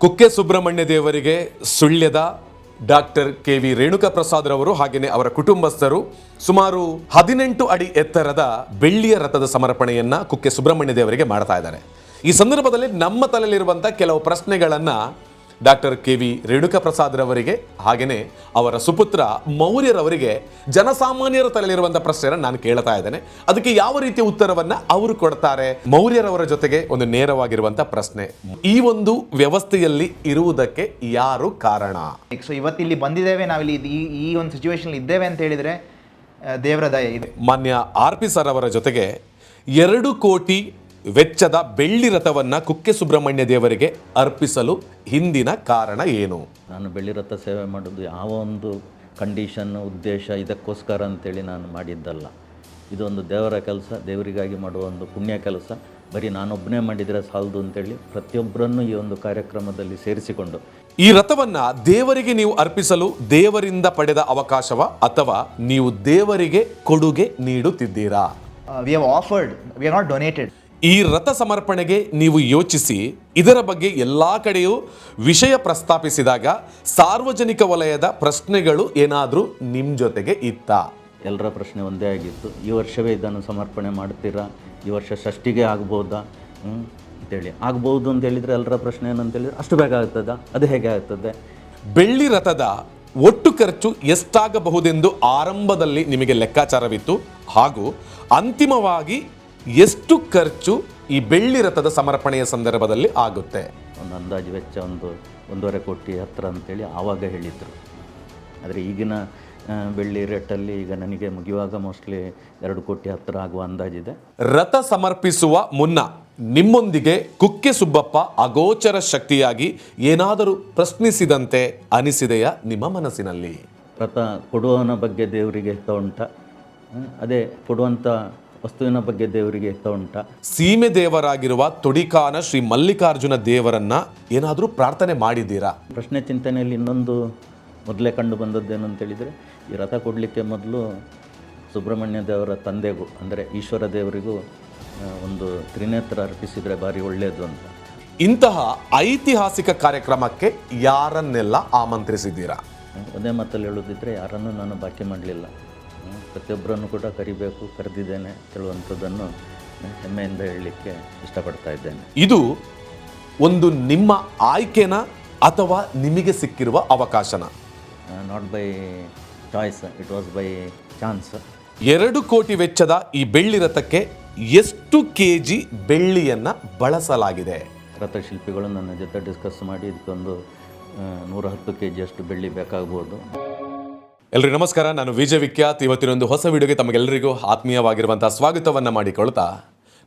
ಕುಕ್ಕೆ ಸುಬ್ರಹ್ಮಣ್ಯ ದೇವರಿಗೆ ಸುಳ್ಯದ doctor K V Renuka Prasad ರವರು ಹಾಗೆಯೇ ಅವರ ಕುಟುಂಬಸ್ಥರು ಸುಮಾರು ಹದಿನೆಂಟು ಅಡಿ ಎತ್ತರದ ಬೆಳ್ಳಿಯ ರಥದ ಸಮರ್ಪಣೆಯನ್ನ ಕುಕ್ಕೆ ಸುಬ್ರಹ್ಮಣ್ಯ ದೇವರಿಗೆ ಮಾಡ್ತಾ ಇದ್ದಾರೆ. ಈ ಸಂದರ್ಭದಲ್ಲಿ ನಮ್ಮ ತಲೆಯಲ್ಲಿರುವಂಥ ಕೆಲವು ಪ್ರಶ್ನೆಗಳನ್ನ doctor K V Renuka Prasad ರವರಿಗೆ ಹಾಗೆಯೇ ಅವರ ಸುಪುತ್ರ ಮೌರ್ಯರವರಿಗೆ ಜನಸಾಮಾನ್ಯರ ತಲೆಯಲ್ಲಿರುವಂಥ ಪ್ರಶ್ನೆಯನ್ನು ನಾನು ಕೇಳ್ತಾ ಇದ್ದೇನೆ. ಅದಕ್ಕೆ ಯಾವ ರೀತಿಯ ಉತ್ತರವನ್ನ ಅವರು ಕೊಡ್ತಾರೆ? ಮೌರ್ಯರವರ ಜೊತೆಗೆ ಒಂದು ನೇರವಾಗಿರುವಂಥ ಪ್ರಶ್ನೆ. ಈ ಒಂದು ವ್ಯವಸ್ಥೆಯಲ್ಲಿ ಇರುವುದಕ್ಕೆ ಯಾರು ಕಾರಣ? ಸೊ ಇವತ್ತಿಲ್ಲಿ ಬಂದಿದ್ದೇವೆ ನಾವಿಲ್ಲಿ ಈ ಒಂದು ಸಿಚುವೇಶನ್ ಇದ್ದೇವೆ ಅಂತ ಹೇಳಿದ್ರೆ ದೇವರ ದಯ ಇದೆ. ಮಾನ್ಯ ಆರ್ ಪಿ ಸರ್ ಅವರ ಜೊತೆಗೆ ಎರಡು ಕೋಟಿ ವೆಚ್ಚದ ಬೆಳ್ಳಿ ರಥವನ್ನ ಕುಕ್ಕೆ ಸುಬ್ರಹ್ಮಣ್ಯ ದೇವರಿಗೆ ಅರ್ಪಿಸಲು ಹಿಂದಿನ ಕಾರಣ ಏನು? ನಾನು ಬೆಳ್ಳಿ ರಥ ಸೇವೆ ಮಾಡೋದು ಯಾವ ಒಂದು ಕಂಡೀಷನ್ ಉದ್ದೇಶ ಇದಕ್ಕೋಸ್ಕರ ಅಂತೇಳಿ ನಾನು ಮಾಡಿದ್ದಲ್ಲ. ಇದೊಂದು ದೇವರ ಕೆಲಸ ದೇವರಿಗಾಗಿ ಮಾಡುವ ಒಂದು ಪುಣ್ಯ ಕೆಲಸ. ಬರೀ ನಾನೊಬ್ಬನೇ ಮಾಡಿದರೆ ಸಾಲದು ಅಂತೇಳಿ ಪ್ರತಿಯೊಬ್ಬರನ್ನು ಈ ಒಂದು ಕಾರ್ಯಕ್ರಮದಲ್ಲಿ ಸೇರಿಸಿಕೊಂಡು. ಈ ರಥವನ್ನು ದೇವರಿಗೆ ನೀವು ಅರ್ಪಿಸಲು ದೇವರಿಂದ ಪಡೆದ ಅವಕಾಶವ? ಅಥವಾ ನೀವು ದೇವರಿಗೆ ಕೊಡುಗೆ ನೀಡುತ್ತಿದ್ದೀರಾ? We have offered we are not donated ಈ ರಥ ಸಮರ್ಪಣೆಗೆ ನೀವು ಯೋಚಿಸಿ ಇದರ ಬಗ್ಗೆ ಎಲ್ಲ ಕಡೆಯೂ ವಿಷಯ ಪ್ರಸ್ತಾಪಿಸಿದಾಗ ಸಾರ್ವಜನಿಕ ವಲಯದ ಪ್ರಶ್ನೆಗಳು ಏನಾದರೂ ನಿಮ್ಮ ಜೊತೆಗೆ ಇತ್ತ? ಎಲ್ಲರ ಪ್ರಶ್ನೆ ಒಂದೇ ಆಗಿತ್ತು. ಈ ವರ್ಷವೇ ಇದನ್ನು ಸಮರ್ಪಣೆ ಮಾಡ್ತೀರಾ? ಈ ವರ್ಷ ಷಷ್ಟಿಗೆ ಆಗ್ಬೋದಾ? ಹ್ಞೂ ಅಂತೇಳಿ. ಆಗ್ಬೋದು ಅಂತ ಹೇಳಿದರೆ ಎಲ್ಲರ ಪ್ರಶ್ನೆ ಏನಂತ ಹೇಳಿದ್ರೆ ಅಷ್ಟು ಬೇಗ ಆಗ್ತದ? ಅದು ಹೇಗೆ ಆಗ್ತದೆ? ಬೆಳ್ಳಿ ರಥದ ಒಟ್ಟು ಖರ್ಚು ಎಷ್ಟಾಗಬಹುದೆಂದು ಆರಂಭದಲ್ಲಿ ನಿಮಗೆ ಲೆಕ್ಕಾಚಾರವಿತ್ತು. ಹಾಗೂ ಅಂತಿಮವಾಗಿ ಎಷ್ಟು ಖರ್ಚು ಈ ಬೆಳ್ಳಿ ರಥದ ಸಮರ್ಪಣೆಯ ಸಂದರ್ಭದಲ್ಲಿ ಆಗುತ್ತೆ? ಒಂದು ಅಂದಾಜು ವೆಚ್ಚ ಒಂದು ಒಂದೂವರೆ ಕೋಟಿ ಹತ್ರ ಅಂತೇಳಿ ಆವಾಗ ಹೇಳಿದರು. ಆದರೆ ಈಗಿನ ಬೆಳ್ಳಿ ರೇಟಲ್ಲಿ ಈಗ ನನಗೆ ಮುಗಿಯುವಾಗ ಮೋಸ್ಟ್ಲಿ ಎರಡು ಕೋಟಿ ಹತ್ರ ಆಗುವ ಅಂದಾಜಿದೆ. ರಥ ಸಮರ್ಪಿಸುವ ಮುನ್ನ ನಿಮ್ಮೊಂದಿಗೆ ಕುಕ್ಕೆ ಸುಬ್ಬಪ್ಪ ಅಗೋಚರ ಶಕ್ತಿಯಾಗಿ ಏನಾದರೂ ಪ್ರಶ್ನಿಸಿದಂತೆ ಅನಿಸಿದೆಯಾ ನಿಮ್ಮ ಮನಸ್ಸಿನಲ್ಲಿ? ರಥ ಕೊಡುವವನ ಬಗ್ಗೆ ದೇವರಿಗೆ ಉಂಟ. ಅದೇ ಕೊಡುವಂಥ ವಸ್ತುವಿನ ಬಗ್ಗೆ ದೇವರಿಗೆ ಹಿತ ಉಂಟ? ಸೀಮೆ ದೇವರಾಗಿರುವ ತುಡಿಕಾನ ಶ್ರೀ ಮಲ್ಲಿಕಾರ್ಜುನ ದೇವರನ್ನ ಏನಾದರೂ ಪ್ರಾರ್ಥನೆ ಮಾಡಿದ್ದೀರಾ? ಪ್ರಶ್ನೆ ಚಿಂತನೆಯಲ್ಲಿ ಇನ್ನೊಂದು ಮೊದಲೇ ಕಂಡು ಬಂದದ್ದೇನು ಅಂತೇಳಿದರೆ ಈ ರಥ ಕೊಡಲಿಕ್ಕೆ ಮೊದಲು ಸುಬ್ರಹ್ಮಣ್ಯ ದೇವರ ತಂದೆಗೂ ಅಂದರೆ ಈಶ್ವರ ದೇವರಿಗೂ ಆ, ಒಂದು ತ್ರಿನೇತ್ರ ಅರ್ಪಿಸಿದರೆ ಭಾರಿ ಒಳ್ಳೆಯದು ಅಂತ. ಇಂತಹ ಐತಿಹಾಸಿಕ ಕಾರ್ಯಕ್ರಮಕ್ಕೆ ಯಾರನ್ನೆಲ್ಲ ಆಮಂತ್ರಿಸಿದ್ದೀರಾ? ಒಂದೇ ಮಾತಲ್ಲಿ ಹೇಳೋದಿದ್ರೆ ಯಾರನ್ನೂ ನಾನು ಬಾಕಿ ಮಾಡಲಿಲ್ಲ. ಪ್ರತಿಯೊಬ್ಬರನ್ನು ಕೂಡ ಕರಿಬೇಕು ಕರೆದಿದ್ದೇನೆ ಹೇಳುವಂಥದ್ದನ್ನು ಹೆಮ್ಮೆಯಿಂದ ಹೇಳಲಿಕ್ಕೆ ಇಷ್ಟಪಡ್ತಾ ಇದ್ದೇನೆ. ಇದು ಒಂದು ನಿಮ್ಮ ಆಯ್ಕೆನ ಅಥವಾ ನಿಮಗೆ ಸಿಕ್ಕಿರುವ ಅವಕಾಶನ? Not by choice it was by chance ಎರಡು ಕೋಟಿ ವೆಚ್ಚದ ಈ ಬೆಳ್ಳಿ ರಥಕ್ಕೆ ಎಷ್ಟು ಕೆ ಜಿ ಬೆಳ್ಳಿಯನ್ನು ಬಳಸಲಾಗಿದೆ? ರಥಶಿಲ್ಪಿಗಳು ನನ್ನ ಜೊತೆ ಡಿಸ್ಕಸ್ ಮಾಡಿ ಇದಕ್ಕೊಂದು ನೂರ ಹತ್ತು ಕೆ ಜಿಯಷ್ಟು ಬೆಳ್ಳಿ ಬೇಕಾಗ್ಬೋದು. ಎಲ್ರಿಗೂ ನಮಸ್ಕಾರ. ನಾನು ವಿಜಯ್ ವಿಖ್ಯಾತ್. ಇವತ್ತಿನೊಂದು ಹೊಸ ವಿಡಿಯೋಗೆ ತಮಗೆಲ್ಲರಿಗೂ ಆತ್ಮೀಯವಾಗಿರುವಂತಹ ಸ್ವಾಗತವನ್ನು ಮಾಡಿಕೊಳ್ತಾ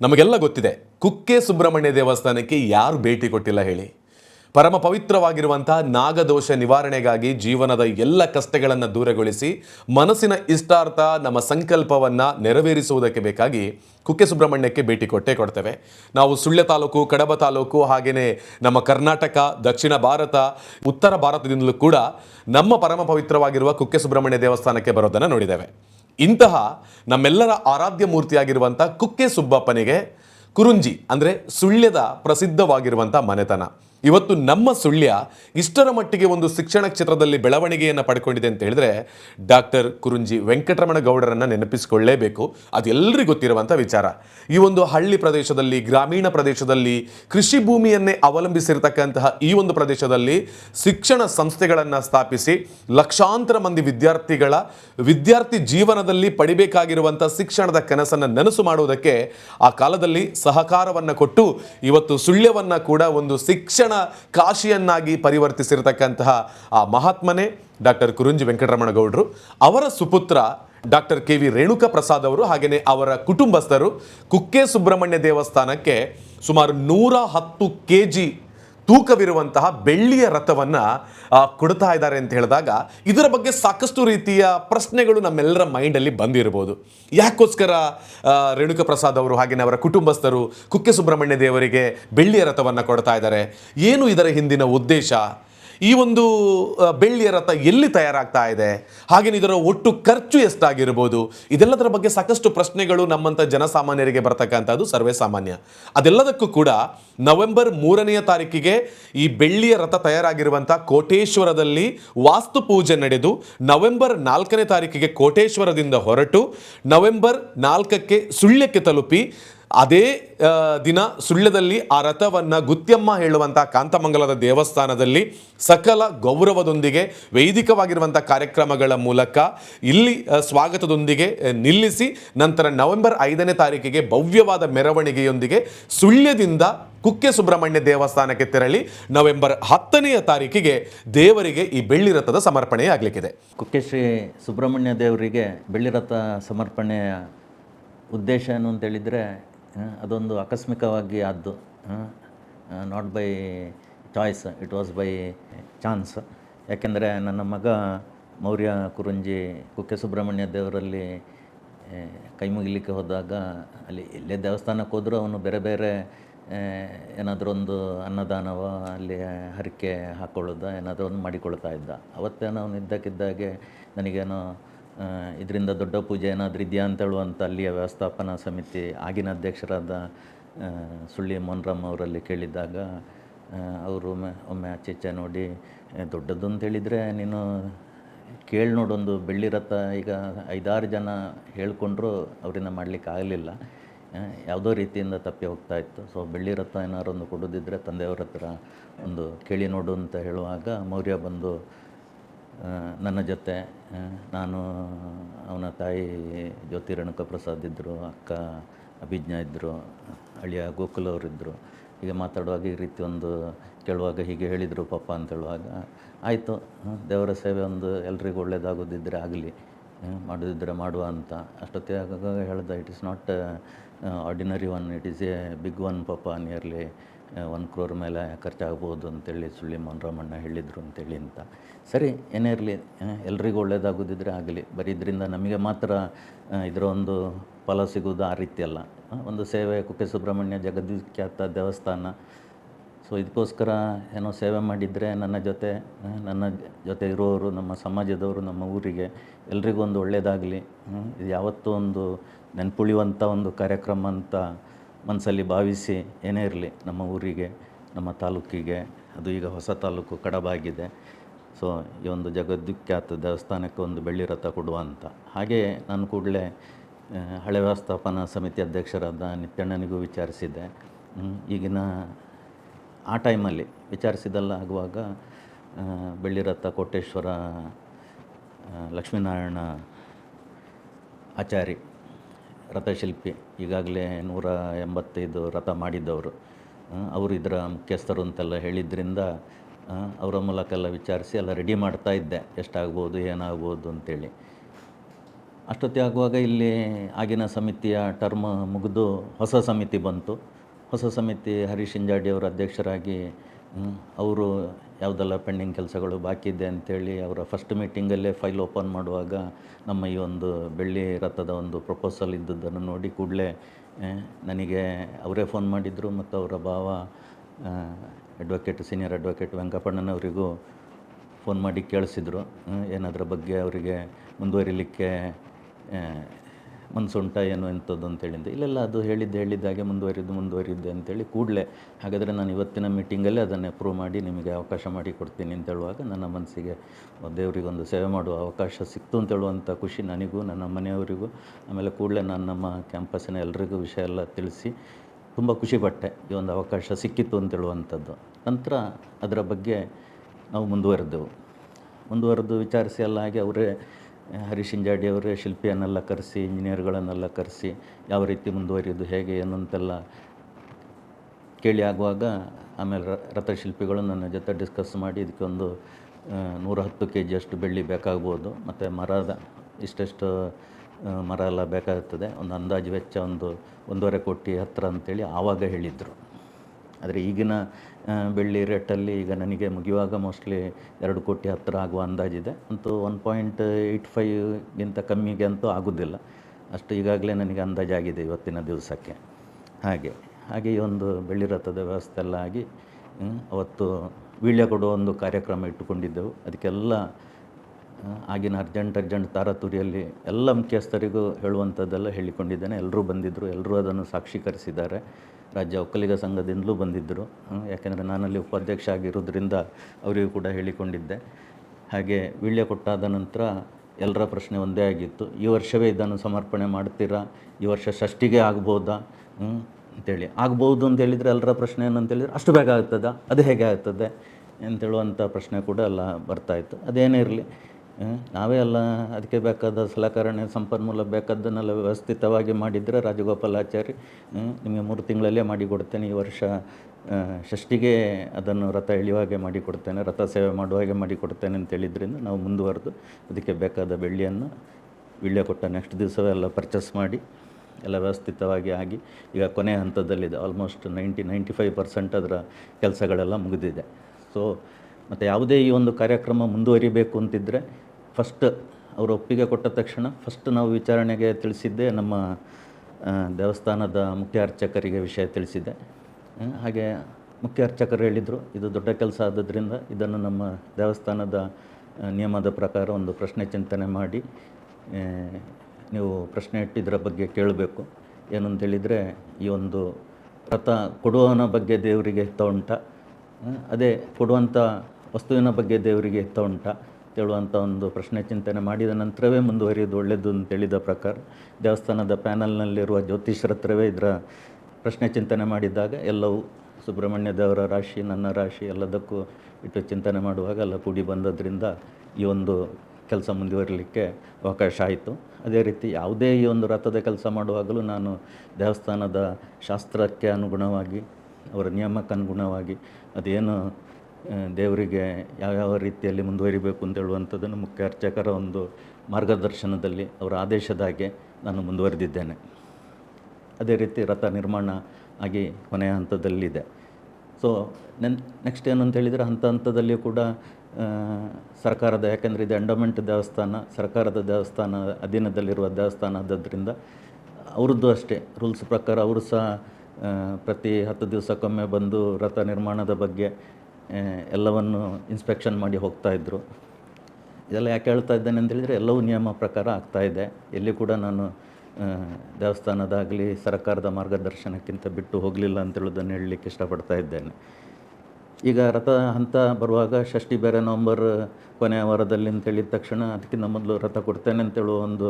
ನಮಗೆಲ್ಲ ಗೊತ್ತಿದೆ, ಕುಕ್ಕೆ ಸುಬ್ರಹ್ಮಣ್ಯ ದೇವಸ್ಥಾನಕ್ಕೆ ಯಾರು ಭೇಟಿ ಕೊಟ್ಟಿಲ್ಲ ಹೇಳಿ. ಪರಮ ಪವಿತ್ರವಾಗಿರುವಂತಹ ನಾಗದೋಷ ನಿವಾರಣೆಗಾಗಿ ಜೀವನದ ಎಲ್ಲ ಕಷ್ಟಗಳನ್ನು ದೂರಗೊಳಿಸಿ ಮನಸ್ಸಿನ ಇಷ್ಟಾರ್ಥ, ನಮ್ಮ ಸಂಕಲ್ಪವನ್ನು ನೆರವೇರಿಸುವುದಕ್ಕೆ ಬೇಕಾಗಿ ಕುಕ್ಕೆ ಸುಬ್ರಹ್ಮಣ್ಯಕ್ಕೆ ಭೇಟಿ ಕೊಟ್ಟೇ ಕೊಡ್ತೇವೆ. ನಾವು ಸುಳ್ಯ ತಾಲೂಕು, ಕಡಬ ತಾಲೂಕು ಹಾಗೆಯೇ ನಮ್ಮ ಕರ್ನಾಟಕ, ದಕ್ಷಿಣ ಭಾರತ, ಉತ್ತರ ಭಾರತದಿಂದಲೂ ಕೂಡ ನಮ್ಮ ಪರಮ ಪವಿತ್ರವಾಗಿರುವ ಕುಕ್ಕೆ ಸುಬ್ರಹ್ಮಣ್ಯ ದೇವಸ್ಥಾನಕ್ಕೆ ಬರೋದನ್ನು ನೋಡಿದ್ದೇವೆ. ಇಂತಹ ನಮ್ಮೆಲ್ಲರ ಆರಾಧ್ಯ ಮೂರ್ತಿಯಾಗಿರುವಂಥ ಕುಕ್ಕೆ ಸುಬ್ಬಪ್ಪನಿಗೆ ಕುರುಂಜಿ ಅಂದರೆ ಸುಳ್ಯದ ಪ್ರಸಿದ್ಧವಾಗಿರುವಂಥ ಮನೆತನ. ಇವತ್ತು ನಮ್ಮ ಸುಳ್ಯ ಇಷ್ಟರ ಮಟ್ಟಿಗೆ ಒಂದು ಶಿಕ್ಷಣ ಕ್ಷೇತ್ರದಲ್ಲಿ ಬೆಳವಣಿಗೆಯನ್ನು ಪಡ್ಕೊಂಡಿದೆ ಅಂತ ಹೇಳಿದ್ರೆ ಡಾಕ್ಟರ್ ಕುರುಂಜಿ ವೆಂಕಟರಮಣ ಗೌಡರನ್ನು ನೆನಪಿಸಿಕೊಳ್ಳೇಬೇಕು. ಅದೆಲ್ಲರಿಗೂ ಗೊತ್ತಿರುವಂಥ ವಿಚಾರ. ಈ ಒಂದು ಹಳ್ಳಿ ಪ್ರದೇಶದಲ್ಲಿ, ಗ್ರಾಮೀಣ ಪ್ರದೇಶದಲ್ಲಿ, ಕೃಷಿ ಭೂಮಿಯನ್ನೇ ಅವಲಂಬಿಸಿರ್ತಕ್ಕಂತಹ ಈ ಒಂದು ಪ್ರದೇಶದಲ್ಲಿ ಶಿಕ್ಷಣ ಸಂಸ್ಥೆಗಳನ್ನು ಸ್ಥಾಪಿಸಿ ಲಕ್ಷಾಂತರ ಮಂದಿ ವಿದ್ಯಾರ್ಥಿಗಳ, ವಿದ್ಯಾರ್ಥಿ ಜೀವನದಲ್ಲಿ ಪಡಿಬೇಕಾಗಿರುವಂಥ ಶಿಕ್ಷಣದ ಕನಸನ್ನು ನನಸು ಮಾಡುವುದಕ್ಕೆ ಆ ಕಾಲದಲ್ಲಿ ಸಹಕಾರವನ್ನು ಕೊಟ್ಟು ಇವತ್ತು ಸುಳ್ಯವನ್ನು ಕೂಡ ಒಂದು ಶಿಕ್ಷಣ ಕಾಶಿಯನ್ನಾಗಿ ಪರಿವರ್ತಿಸಿರತಕ್ಕಂತಹ ಆ ಮಹಾತ್ಮನೇ ಡಾಕ್ಟರ್ ಕುರುಂಜಿ ವೆಂಕಟರಮಣ ಗೌಡರು ಅವರ ಸುಪುತ್ರ doctor K V Renuka Prasad ಅವರು ಹಾಗೆಯೇ ಅವರ ಕುಟುಂಬಸ್ಥರು ಕುಕ್ಕೆ ಸುಬ್ರಹ್ಮಣ್ಯ ದೇವಸ್ಥಾನಕ್ಕೆ ಸುಮಾರು ನೂರ ಹತ್ತು ಕೆ ಜಿ ತೂಕವಿರುವಂತಹ ಬೆಳ್ಳಿಯ ರಥವನ್ನ ಕೊಡ್ತಾ ಇದ್ದಾರೆ ಅಂತ ಹೇಳಿದಾಗ ಇದರ ಬಗ್ಗೆ ಸಾಕಷ್ಟು ರೀತಿಯ ಪ್ರಶ್ನೆಗಳು ನಮ್ಮೆಲ್ಲರ ಮೈಂಡಲ್ಲಿ ಬಂದಿರಬಹುದು. ಯಾಕೋಸ್ಕರ ರೇಣುಕಾ ಪ್ರಸಾದ್ ಅವರು ಹಾಗೆಯೇ ಅವರ ಕುಟುಂಬಸ್ಥರು ಕುಕ್ಕೆ ಸುಬ್ರಹ್ಮಣ್ಯ ದೇವರಿಗೆ ಬೆಳ್ಳಿಯ ರಥವನ್ನು ಕೊಡ್ತಾ ಇದ್ದಾರೆ? ಏನು ಇದರ ಹಿಂದಿನ ಉದ್ದೇಶ? ಈ ಒಂದು ಬೆಳ್ಳಿಯ ರಥ ಎಲ್ಲಿ ತಯಾರಾಗ್ತಾ ಇದೆ? ಹಾಗೇನೆ ಇದರ ಒಟ್ಟು ಖರ್ಚು ಎಷ್ಟಾಗಿರ್ಬೋದು? ಇದೆಲ್ಲದರ ಬಗ್ಗೆ ಸಾಕಷ್ಟು ಪ್ರಶ್ನೆಗಳು ನಮ್ಮಂಥ ಜನಸಾಮಾನ್ಯರಿಗೆ ಬರ್ತಕ್ಕಂಥದ್ದು ಸರ್ವೇ ಸಾಮಾನ್ಯ. ಅದೆಲ್ಲದಕ್ಕೂ ಕೂಡ ನವೆಂಬರ್ ಮೂರನೆಯ ತಾರೀಕಿಗೆ ಈ ಬೆಳ್ಳಿಯ ರಥ ತಯಾರಾಗಿರುವಂಥ ಕೋಟೇಶ್ವರದಲ್ಲಿ ವಾಸ್ತು ಪೂಜೆ ನಡೆದು, ನವೆಂಬರ್ ನಾಲ್ಕನೇ ತಾರೀಕಿಗೆ ಕೋಟೇಶ್ವರದಿಂದ ಹೊರಟು, ನವೆಂಬರ್ ನಾಲ್ಕಕ್ಕೆ ಸುಳ್ಯಕ್ಕೆ ತಲುಪಿ ಅದೇ ದಿನ ಸುಳ್ಯದಲ್ಲಿ ಆ ರಥವನ್ನು ಗುತ್ಯಮ್ಮ ಹೇಳುವಂಥ ಕಾಂತಮಂಗಲದ ದೇವಸ್ಥಾನದಲ್ಲಿ ಸಕಲ ಗೌರವದೊಂದಿಗೆ ವೈದಿಕವಾಗಿರುವಂಥ ಕಾರ್ಯಕ್ರಮಗಳ ಮೂಲಕ ಇಲ್ಲಿ ಸ್ವಾಗತದೊಂದಿಗೆ ನಿಲ್ಲಿಸಿ ನಂತರ ನವೆಂಬರ್ ಐದನೇ ತಾರೀಕಿಗೆ ಭವ್ಯವಾದ ಮೆರವಣಿಗೆಯೊಂದಿಗೆ ಸುಳ್ಯದಿಂದ ಕುಕ್ಕೆ ಸುಬ್ರಹ್ಮಣ್ಯ ದೇವಸ್ಥಾನಕ್ಕೆ ತೆರಳಿ ನವೆಂಬರ್ ಹತ್ತನೆಯ ತಾರೀಕಿಗೆ ದೇವರಿಗೆ ಈ ಬೆಳ್ಳಿ ರಥದ ಸಮರ್ಪಣೆಯಾಗಲಿಕ್ಕಿದೆ. ಕುಕ್ಕೆ ಶ್ರೀ ಸುಬ್ರಹ್ಮಣ್ಯ ದೇವರಿಗೆ ಬೆಳ್ಳಿ ರಥ ಸಮರ್ಪಣೆಯ ಉದ್ದೇಶ ಏನು ಅಂತ ಹೇಳಿದರೆ ಅದೊಂದು ಆಕಸ್ಮಿಕವಾಗಿ ಆದ್ದು. Not by choice it was by chance ಯಾಕೆಂದರೆ ನನ್ನ ಮಗ ಮೌರ್ಯ ಕುರುಂಜಿ ಕುಕ್ಕೆ ಸುಬ್ರಹ್ಮಣ್ಯ ದೇವರಲ್ಲಿ ಕೈ ಮುಗಿಲಿಕ್ಕೆ ಹೋದಾಗ ಅಲ್ಲಿ ಎಲ್ಲೇ ದೇವಸ್ಥಾನಕ್ಕೆ ಹೋದರೂ ಅವನು ಬೇರೆ ಬೇರೆ ಏನಾದರೂ ಒಂದು ಅನ್ನದಾನವ, ಅಲ್ಲಿ ಹರಕೆ ಹಾಕ್ಕೊಳ್ಳೋದ ಏನಾದರೂ ಒಂದು ಮಾಡಿಕೊಳ್ತಾ ಇದ್ದ. ಅವತ್ತೇನೋ ಅವನು ಇದ್ದಕ್ಕಿದ್ದಾಗೆ ನನಗೇನೋ ಇದರಿಂದ ದೊಡ್ಡ ಪೂಜೆ ಏನಾದರೂ ಇದೆಯಾ ಅಂತ ಅಲ್ಲಿಯ ವ್ಯವಸ್ಥಾಪನಾ ಸಮಿತಿ ಆಗಿನ ಅಧ್ಯಕ್ಷರಾದ ಸುಳ್ಳಿ ಮೋನ್ರಾಮ್ ಅವರಲ್ಲಿ ಕೇಳಿದ್ದಾಗ ಅವರು ಒಮ್ಮೆ ಒಮ್ಮೆ ಆಚೆ ನೋಡಿ ದೊಡ್ಡದು ಅಂತ ಹೇಳಿದರೆ ನೀನು ಕೇಳಿ ನೋಡೊಂದು ಬೆಳ್ಳಿ ರಥ ಈಗ ಐದಾರು ಜನ ಹೇಳಿಕೊಂಡ್ರು ಅವರಿಂದ ಮಾಡಲಿಕ್ಕೆ ಆಗಲಿಲ್ಲ. ಯಾವುದೋ ರೀತಿಯಿಂದ ತಪ್ಪಿ ಹೋಗ್ತಾ ಇತ್ತು. ಸೊ, ಬೆಳ್ಳಿ ರಥ ಏನಾದ್ರು ಒಂದು ಕೊಡೋದಿದ್ದರೆ ತಂದೆಯವ್ರ ಹತ್ರ ಒಂದು ಕೇಳಿ ನೋಡು ಅಂತ ಹೇಳುವಾಗ ಮೌರ್ಯ ಬಂದು ನನ್ನ ಜೊತೆ ನಾನು, ಅವನ ತಾಯಿ ಜ್ಯೋತಿ ರೇಣುಕ ಪ್ರಸಾದ್ ಇದ್ದರು ಅಕ್ಕ ಅಭಿಜ್ಞಾ ಇದ್ದರು ಅಳಿಯ ಗೋಕುಲ್ ಅವರಿದ್ದರು ಹೀಗೆ ಮಾತಾಡುವಾಗ ಈ ರೀತಿ ಒಂದು ಕೇಳುವಾಗ ಹೀಗೆ ಹೇಳಿದರು ಪಪ್ಪ ಅಂತ ಹೇಳುವಾಗ ಆಯಿತು ದೇವರ ಸೇವೆ ಒಂದು ಎಲ್ರಿಗೂ ಒಳ್ಳೆಯದಾಗೋದಿದ್ದರೆ ಆಗಲಿ ಮಾಡೋದಿದ್ದರೆ ಮಾಡುವ ಅಂತ. ಅಷ್ಟೊತ್ತಿಗೆ ಹೇಳ್ದೆ it is not ordinary one it is a big one papa nearly one crore ಮೇಲೆ ಖರ್ಚಾಗ್ಬೋದು ಅಂತೇಳಿ ಸುಳ್ಳಿ ಮನರಾಮಣ್ಣ ಹೇಳಿದರು ಅಂತೇಳಿ ಅಂತ. ಸರಿ, ಏನೇ ಇರಲಿ ಎಲ್ರಿಗೂ ಒಳ್ಳೆಯದಾಗೋದಿದ್ರೆ ಆಗಲಿ. ಬರೀ ಇದರಿಂದ ನಮಗೆ ಮಾತ್ರ ಇದರ ಒಂದು ಫಲ ಸಿಗೋದು ಆ ರೀತಿ ಅಲ್ಲ. ಒಂದು ಸೇವೆ ಕುಕ್ಕೆ ಸುಬ್ರಹ್ಮಣ್ಯ ಜಗದ್ವಿಖ್ಯಾತ ದೇವಸ್ಥಾನ. ಸೊ ಇದಕ್ಕೋಸ್ಕರ ಏನೋ ಸೇವೆ ಮಾಡಿದರೆ ನನ್ನ ಜೊತೆ ನನ್ನ ಜೊತೆ ಇರೋರು, ನಮ್ಮ ಸಮಾಜದವರು, ನಮ್ಮ ಊರಿಗೆ ಎಲ್ರಿಗೂ ಒಂದು ಒಳ್ಳೆಯದಾಗಲಿ ಇದು ಯಾವತ್ತೂ ಒಂದು ನೆನ್ಪುಳಿಯುವಂಥ ಒಂದು ಕಾರ್ಯಕ್ರಮ ಅಂತ ಮನಸ್ಸಲ್ಲಿ ಭಾವಿಸಿ ಏನೇ ಇರಲಿ ನಮ್ಮ ಊರಿಗೆ ನಮ್ಮ ತಾಲೂಕಿಗೆ ಅದು ಈಗ ಹೊಸ ತಾಲೂಕು ಕಡಬಾಗಿದೆ. ಸೊ ಈ ಒಂದು ಜಗದ್ವಿಖ್ಯಾತ ದೇವಸ್ಥಾನಕ್ಕೆ ಒಂದು ಬೆಳ್ಳಿ ರಥ ಕೊಡುವ ಅಂತ. ಹಾಗೆಯೇ ನಾನು ಕೂಡಲೇ ಹಳೆ ವ್ಯವಸ್ಥಾಪನಾ ಸಮಿತಿ ಅಧ್ಯಕ್ಷರಾದ ನಿತ್ಯಣ್ಣನಿಗೂ ವಿಚಾರಿಸಿದ್ದೆ. ಹ್ಮ್, ಈಗಿನ ಆ ಟೈಮಲ್ಲಿ ವಿಚಾರಿಸಿದಲ್ಲ ಆಗುವಾಗ ಬೆಳ್ಳಿ ರಥ ಕೋಟೇಶ್ವರ ಲಕ್ಷ್ಮೀನಾರಾಯಣ ಆಚಾರಿ ರಥಶಿಲ್ಪಿ, ಈಗಾಗಲೇ ನೂರ ಎಂಬತ್ತೈದು ರಥ ಮಾಡಿದ್ದವರು. ಅವರು ಇದರ ಮುಖ್ಯಸ್ಥರು ಅಂತೆಲ್ಲ ಹೇಳಿದ್ರಿಂದ ಅವರ ಮೂಲಕ ಎಲ್ಲ ವಿಚಾರಿಸಿ ಎಲ್ಲ ರೆಡಿ ಮಾಡ್ತಾ ಇದ್ದೆ. ಎಷ್ಟಾಗ್ಬೋದು, ಏನಾಗ್ಬೋದು ಅಂತೇಳಿ. ಅಷ್ಟೊತ್ತಿ ಆಗುವಾಗ ಇಲ್ಲಿ ಆಗಿನ ಸಮಿತಿಯ ಟರ್ಮ್ ಮುಗಿದು ಹೊಸ ಸಮಿತಿ ಬಂತು. ಹೊಸ ಸಮಿತಿ ಹರೀಶ್ ಇಂಜಾಡಿ ಅವರು ಅಧ್ಯಕ್ಷರಾಗಿ ಅವರು ಯಾವುದೆಲ್ಲ ಪೆಂಡಿಂಗ್ ಕೆಲಸಗಳು ಬಾಕಿ ಇದೆ ಅಂತೇಳಿ ಅವರ ಫಸ್ಟ್ ಮೀಟಿಂಗಲ್ಲೇ ಫೈಲ್ ಓಪನ್ ಮಾಡುವಾಗ ನಮ್ಮ ಈ ಒಂದು ಬೆಳ್ಳಿ ರಥದ ಒಂದು ಪ್ರಪೋಸಲ್ ಇದ್ದದ್ದನ್ನು ನೋಡಿ ಕೂಡಲೇ ನನಗೆ ಅವರೇ ಫೋನ್ ಮಾಡಿದರು ಮತ್ತು ಅವರ ಭಾವ ಅಡ್ವೊಕೇಟ್ ಸೀನಿಯರ್ ಅಡ್ವೊಕೇಟ್ ವೆಂಕಪ್ಪಣ್ಣನವರಿಗೂ ಫೋನ್ ಮಾಡಿ ಕೇಳಿಸಿದರು. ಏನಾದರ ಬಗ್ಗೆ ಅವರಿಗೆ ಮುಂದುವರಿಲಿಕ್ಕೆ ಮನ್ಸುಂಟ ಏನು ಎಂಥದ್ದು ಅಂತೇಳಿದ್ದೆ ಇಲ್ಲೆಲ್ಲ ಅದು ಹೇಳಿದ್ದು ಹೇಳಿದ್ದಾಗೆ ಮುಂದುವರಿದ್ದು ಮುಂದುವರಿದ್ದು ಅಂತೇಳಿ ಕೂಡಲೇ, ಹಾಗಾದರೆ ನಾನು ಇವತ್ತಿನ ಮೀಟಿಂಗಲ್ಲೇ ಅದನ್ನು ಅಪ್ರೂವ್ ಮಾಡಿ ನಿಮಗೆ ಅವಕಾಶ ಮಾಡಿ ಕೊಡ್ತೀನಿ ಅಂತ ಹೇಳುವಾಗ ನನ್ನ ಮನಸ್ಸಿಗೆ ದೇವರಿಗೊಂದು ಸೇವೆ ಮಾಡುವ ಅವಕಾಶ ಸಿಕ್ತು ಅಂತ ಹೇಳುವಂಥ ಖುಷಿ ನನಗೂ, ನನ್ನ ಮನೆಯವರಿಗೂ, ಆಮೇಲೆ ಕೂಡಲೇ ನಾನು ನಮ್ಮ ಕ್ಯಾಂಪಸ್ಸಿನ ಎಲ್ಲರಿಗೂ ವಿಷಯ ಎಲ್ಲ ತಿಳಿಸಿ ತುಂಬ ಖುಷಿಪಟ್ಟೆ ಈ ಒಂದು ಅವಕಾಶ ಸಿಕ್ಕಿತ್ತು ಅಂತ ಹೇಳುವಂಥದ್ದು ನಂತರ ಅದರ ಬಗ್ಗೆ ನಾವು ಮುಂದುವರೆದೆವು. ಮುಂದುವರೆದು ವಿಚಾರಿಸಿ ಎಲ್ಲ ಹಾಗೆ ಅವರೇ ಹರೀಶ್ ಇಂಜಾಡಿ ಅವರೇ ಶಿಲ್ಪಿಯನ್ನೆಲ್ಲ ಕರೆಸಿ, ಇಂಜಿನಿಯರ್ಗಳನ್ನೆಲ್ಲ ಕರೆಸಿ ಯಾವ ರೀತಿ ಮುಂದುವರಿಯೋದು ಹೇಗೆ, ಏನಂತೆಲ್ಲ ಕೇಳಿ ಆಗುವಾಗ ಆಮೇಲೆ ರಥಶಿಲ್ಪಿಗಳು ನನ್ನ ಜೊತೆ ಡಿಸ್ಕಸ್ ಮಾಡಿ ಇದಕ್ಕೆ ಒಂದು ನೂರ ಹತ್ತು ಕೆ ಜಿಯಷ್ಟು ಬೆಳ್ಳಿ ಬೇಕಾಗ್ಬೋದು. ಮತ್ತು ಮರದ ಇಷ್ಟೆಷ್ಟು ಮರ ಎಲ್ಲ ಬೇಕಾಗುತ್ತದೆ ಒಂದು ಅಂದಾಜು ವೆಚ್ಚ ಒಂದು, ಒಂದೂವರೆ ಕೋಟಿ ಹತ್ತಿರ ಅಂತೇಳಿ ಆವಾಗ ಹೇಳಿದರು. ಆದರೆ ಈಗಿನ ಬೆಳ್ಳಿ ರೇಟಲ್ಲಿ ಈಗ ನನಗೆ ಮುಗಿಯುವಾಗ ಮೋಸ್ಟ್ಲಿ ಎರಡು ಕೋಟಿ ಹತ್ತಿರ ಆಗುವ ಅಂದಾಜಿದೆ. ಅಂತೂ ಒನ್ ಪಾಯಿಂಟ್ ಏಯ್ಟ್ ಫೈವ್ಗಿಂತ ಕಮ್ಮಿಗೆ ಅಂತೂ ಆಗೋದಿಲ್ಲ. ಅಷ್ಟು ಈಗಾಗಲೇ ನನಗೆ ಅಂದಾಜಾಗಿದೆ ಇವತ್ತಿನ ದಿವಸಕ್ಕೆ. ಹಾಗೆ ಹಾಗೆ ಈ ಒಂದು ಬೆಳ್ಳಿ ರಥದ ವ್ಯವಸ್ಥೆ ಎಲ್ಲ ಆಗಿ ಅವತ್ತು ವೀಳ್ಯ ಕೊಡುವ ಒಂದು ಕಾರ್ಯಕ್ರಮ ಇಟ್ಟುಕೊಂಡಿದ್ದೆವು. ಅದಕ್ಕೆಲ್ಲ ಆಗಿನ ಅರ್ಜೆಂಟ್ ಅರ್ಜೆಂಟ್ ತಾರತುರಿಯಲ್ಲಿ ಎಲ್ಲ ಮುಖ್ಯಸ್ಥರಿಗೂ ಹೇಳುವಂಥದ್ದೆಲ್ಲ ಹೇಳಿಕೊಂಡಿದ್ದೇನೆ. ಎಲ್ಲರೂ ಬಂದಿದ್ದರು ಎಲ್ಲರೂ ಅದನ್ನು ಸಾಕ್ಷೀಕರಿಸಿದ್ದಾರೆ. ರಾಜ್ಯ ಒಕ್ಕಲಿಗ ಸಂಘದಿಂದಲೂ ಬಂದಿದ್ದರು. ಯಾಕೆಂದರೆ ನಾನಲ್ಲಿ ಉಪಾಧ್ಯಕ್ಷ ಆಗಿರೋದ್ರಿಂದ ಅವರಿಗೂ ಕೂಡ ಹೇಳಿಕೊಂಡಿದ್ದೆ. ಹಾಗೆ ವೀಳ್ಯ ಕೊಟ್ಟಾದ ನಂತರ ಎಲ್ಲರ ಪ್ರಶ್ನೆ ಒಂದೇ ಆಗಿತ್ತು. ಈ ವರ್ಷವೇ ಇದನ್ನು ಸಮರ್ಪಣೆ ಮಾಡ್ತೀರಾ? ಈ ವರ್ಷ ಷಷ್ಟಿಗೆ ಆಗ್ಬೋದಾ? ಅಂತೇಳಿ. ಆಗ್ಬೋದು ಅಂತ ಹೇಳಿದರೆ ಎಲ್ಲರ ಪ್ರಶ್ನೆ ಏನಂತೇಳಿದರೆ ಅಷ್ಟು ಬೇಗ ಆಗ್ತದಾ? ಅದು ಹೇಗೆ ಆಗ್ತದೆ? ಅಂತೇಳುವಂಥ ಪ್ರಶ್ನೆ ಕೂಡ ಎಲ್ಲ ಬರ್ತಾಯಿತ್ತು ಅದೇನೇ ಇರಲಿ ನಾವೇ ಎಲ್ಲ ಅದಕ್ಕೆ ಬೇಕಾದ ಸಲಕರಣೆ ಸಂಪನ್ಮೂಲ ಬೇಕಾದ್ದನ್ನೆಲ್ಲ ವ್ಯವಸ್ಥಿತವಾಗಿ ಮಾಡಿದರೆ ರಾಜಗೋಪಾಲಾಚಾರಿ ನಿಮಗೆ ಮೂರು ತಿಂಗಳಲ್ಲೇ ಮಾಡಿಕೊಡ್ತೇನೆ ಈ ವರ್ಷ. ಷಷ್ಟಿಗೆ ಅದನ್ನು ರಥ ಇಳಿಯುವಾಗೆ ಮಾಡಿಕೊಡ್ತೇನೆ, ರಥ ಸೇವೆ ಮಾಡುವಾಗೆ ಮಾಡಿಕೊಡ್ತೇನೆ ಅಂತ ಹೇಳಿದ್ರಿಂದ ನಾವು ಮುಂದುವರೆದು ಅದಕ್ಕೆ ಬೇಕಾದ ಬೆಳ್ಳಿಯನ್ನು ವೀಳ್ಯ ಕೊಟ್ಟ ನೆಕ್ಸ್ಟ್ ದಿವಸವೇ ಎಲ್ಲ ಪರ್ಚೇಸ್ ಮಾಡಿ ಎಲ್ಲ ವ್ಯವಸ್ಥಿತವಾಗಿ ಆಗಿ ಈಗ ಕೊನೆಯ ಹಂತದಲ್ಲಿದೆ almost ninety ninety five percent ಅದರ ಕೆಲಸಗಳೆಲ್ಲ ಮುಗಿದಿದೆ. ಸೊ ಮತ್ತು ಯಾವುದೇ ಈ ಒಂದು ಕಾರ್ಯಕ್ರಮ ಮುಂದುವರಿಬೇಕು ಅಂತಿದ್ದರೆ ಫಸ್ಟ್ ಅವರು ಒಪ್ಪಿಗೆ ಕೊಟ್ಟ ತಕ್ಷಣ ಫಸ್ಟ್ ನಾವು ವಿಚಾರಣೆಗೆ ತಿಳಿಸಿದ್ದೆ, ನಮ್ಮ ದೇವಸ್ಥಾನದ ಮುಖ್ಯ ಅರ್ಚಕರಿಗೆ ವಿಷಯ ತಿಳಿಸಿದ್ದೆ. ಹಾಗೆ ಮುಖ್ಯ ಅರ್ಚಕರು ಹೇಳಿದರು, ಇದು ದೊಡ್ಡ ಕೆಲಸ ಆದ್ದರಿಂದ ಇದನ್ನು ನಮ್ಮ ದೇವಸ್ಥಾನದ ನಿಯಮದ ಪ್ರಕಾರ ಒಂದು ಪ್ರಶ್ನೆ ಚಿಂತನೆ ಮಾಡಿ ನೀವು ಪ್ರಶ್ನೆ ಇಟ್ಟಿದ್ದರ ಬಗ್ಗೆ ಕೇಳಬೇಕು. ಏನಂತ ಅಂತೇಳಿದರೆ ಈ ಒಂದು ವ್ರತ ಕೊಡುವವನ ಬಗ್ಗೆ ದೇವರಿಗೆ ಹಿತ ಉಂಟ. ಅದೇ ಕೊಡುವಂಥ ವಸ್ತುವಿನ ಬಗ್ಗೆ ದೇವರಿಗೆ ಹಿತ ಉಂಟ. ಹೇಳುವಂಥ ಒಂದು ಪ್ರಶ್ನೆ ಚಿಂತನೆ ಮಾಡಿದ ನಂತರವೇ ಮುಂದುವರಿಯೋದು ಒಳ್ಳೆಯದು ಅಂತ ಹೇಳಿದ ಪ್ರಕಾರ ದೇವಸ್ಥಾನದ ಪ್ಯಾನಲ್ನಲ್ಲಿರುವ ಜ್ಯೋತಿಷ್ಯರ ಹತ್ರವೇ ಇದರ ಪ್ರಶ್ನೆ ಚಿಂತನೆ ಮಾಡಿದಾಗ ಎಲ್ಲವೂ ಸುಬ್ರಹ್ಮಣ್ಯ ದೇವರ ರಾಶಿ, ನನ್ನ ರಾಶಿ ಎಲ್ಲದಕ್ಕೂ ಇಟ್ಟು ಚಿಂತನೆ ಮಾಡುವಾಗ ಎಲ್ಲ ಕೂಡಿ ಬಂದದ್ರಿಂದ ಈ ಒಂದು ಕೆಲಸ ಮುಂದುವರಿಲಿಕ್ಕೆ ಅವಕಾಶ ಆಯಿತು. ಅದೇ ರೀತಿ ಯಾವುದೇ ಈ ಒಂದು ರಥದ ಕೆಲಸ ಮಾಡುವಾಗಲೂ ನಾನು ದೇವಸ್ಥಾನದ ಶಾಸ್ತ್ರಕ್ಕೆ ಅನುಗುಣವಾಗಿ ಅವರ ನಿಯಮಕ್ಕೆ ಅನುಗುಣವಾಗಿ ಅದೇನು ದೇವರಿಗೆ ಯಾವ್ಯಾವ ರೀತಿಯಲ್ಲಿ ಮುಂದುವರಿಬೇಕು ಅಂತ ಹೇಳುವಂಥದ್ದನ್ನು ಮುಖ್ಯ ಅರ್ಚಕರ ಒಂದು ಮಾರ್ಗದರ್ಶನದಲ್ಲಿ ಅವರ ಆದೇಶದ ಹಾಗೆ ನಾನು ಮುಂದುವರೆದಿದ್ದೇನೆ. ಅದೇ ರೀತಿ ರಥ ನಿರ್ಮಾಣ ಆಗಿ ಕೊನೆಯ ಹಂತದಲ್ಲಿದೆ. ಸೊ ನೆನ್ ನೆಕ್ಸ್ಟ್ ಏನು ಹೇಳಿದರೆ ಹಂತ ಹಂತದಲ್ಲಿ ಕೂಡ ಸರ್ಕಾರದ, ಯಾಕೆಂದರೆ ಇದು ಎಂಡೋಮೆಂಟ್ ದೇವಸ್ಥಾನ, ಸರ್ಕಾರದ ದೇವಸ್ಥಾನ ಅಧೀನದಲ್ಲಿರುವ ದೇವಸ್ಥಾನ ಆದ್ದರಿಂದ ಅವ್ರದ್ದು ಅಷ್ಟೇ. ರೂಲ್ಸ್ ಪ್ರಕಾರ ಅವರು ಸಹ ಪ್ರತಿ ಹತ್ತು ದಿವಸಕ್ಕೊಮ್ಮೆ ಬಂದು ರಥ ನಿರ್ಮಾಣದ ಬಗ್ಗೆ ಎಲ್ಲವನ್ನು ಇನ್ಸ್ಪೆಕ್ಷನ್ ಮಾಡಿ ಹೋಗ್ತಾ ಇದ್ದರು ಇದೆಲ್ಲ ಯಾಕೆ ಹೇಳ್ತಾ ಇದ್ದೇನೆ ಅಂತ ಹೇಳಿದರೆ, ಎಲ್ಲವೂ ನಿಯಮ ಪ್ರಕಾರ ಆಗ್ತಾ ಇದೆ. ಎಲ್ಲಿ ಕೂಡ ನಾನು ದೇವಸ್ಥಾನದಾಗಲಿ, ಸರ್ಕಾರದ ಮಾರ್ಗದರ್ಶನಕ್ಕಿಂತ ಬಿಟ್ಟು ಹೋಗಲಿಲ್ಲ ಅಂತ ಹೇಳೋದನ್ನು ಹೇಳಲಿಕ್ಕೆ ಇಷ್ಟಪಡ್ತಾ ಇದ್ದೇನೆ. ಈಗ ರಥ ಹಂತ ಬರುವಾಗ ಷಷ್ಠಿ ಬೇರೆ ನವಂಬರ್ ಕೊನೆಯ ವಾರದಲ್ಲಿ ಅಂತ ಹೇಳಿದ ತಕ್ಷಣ ಅದಕ್ಕಿಂತ ಮೊದಲು ರಥ ಕೊಡ್ತೇನೆ ಅಂತೇಳುವ ಒಂದು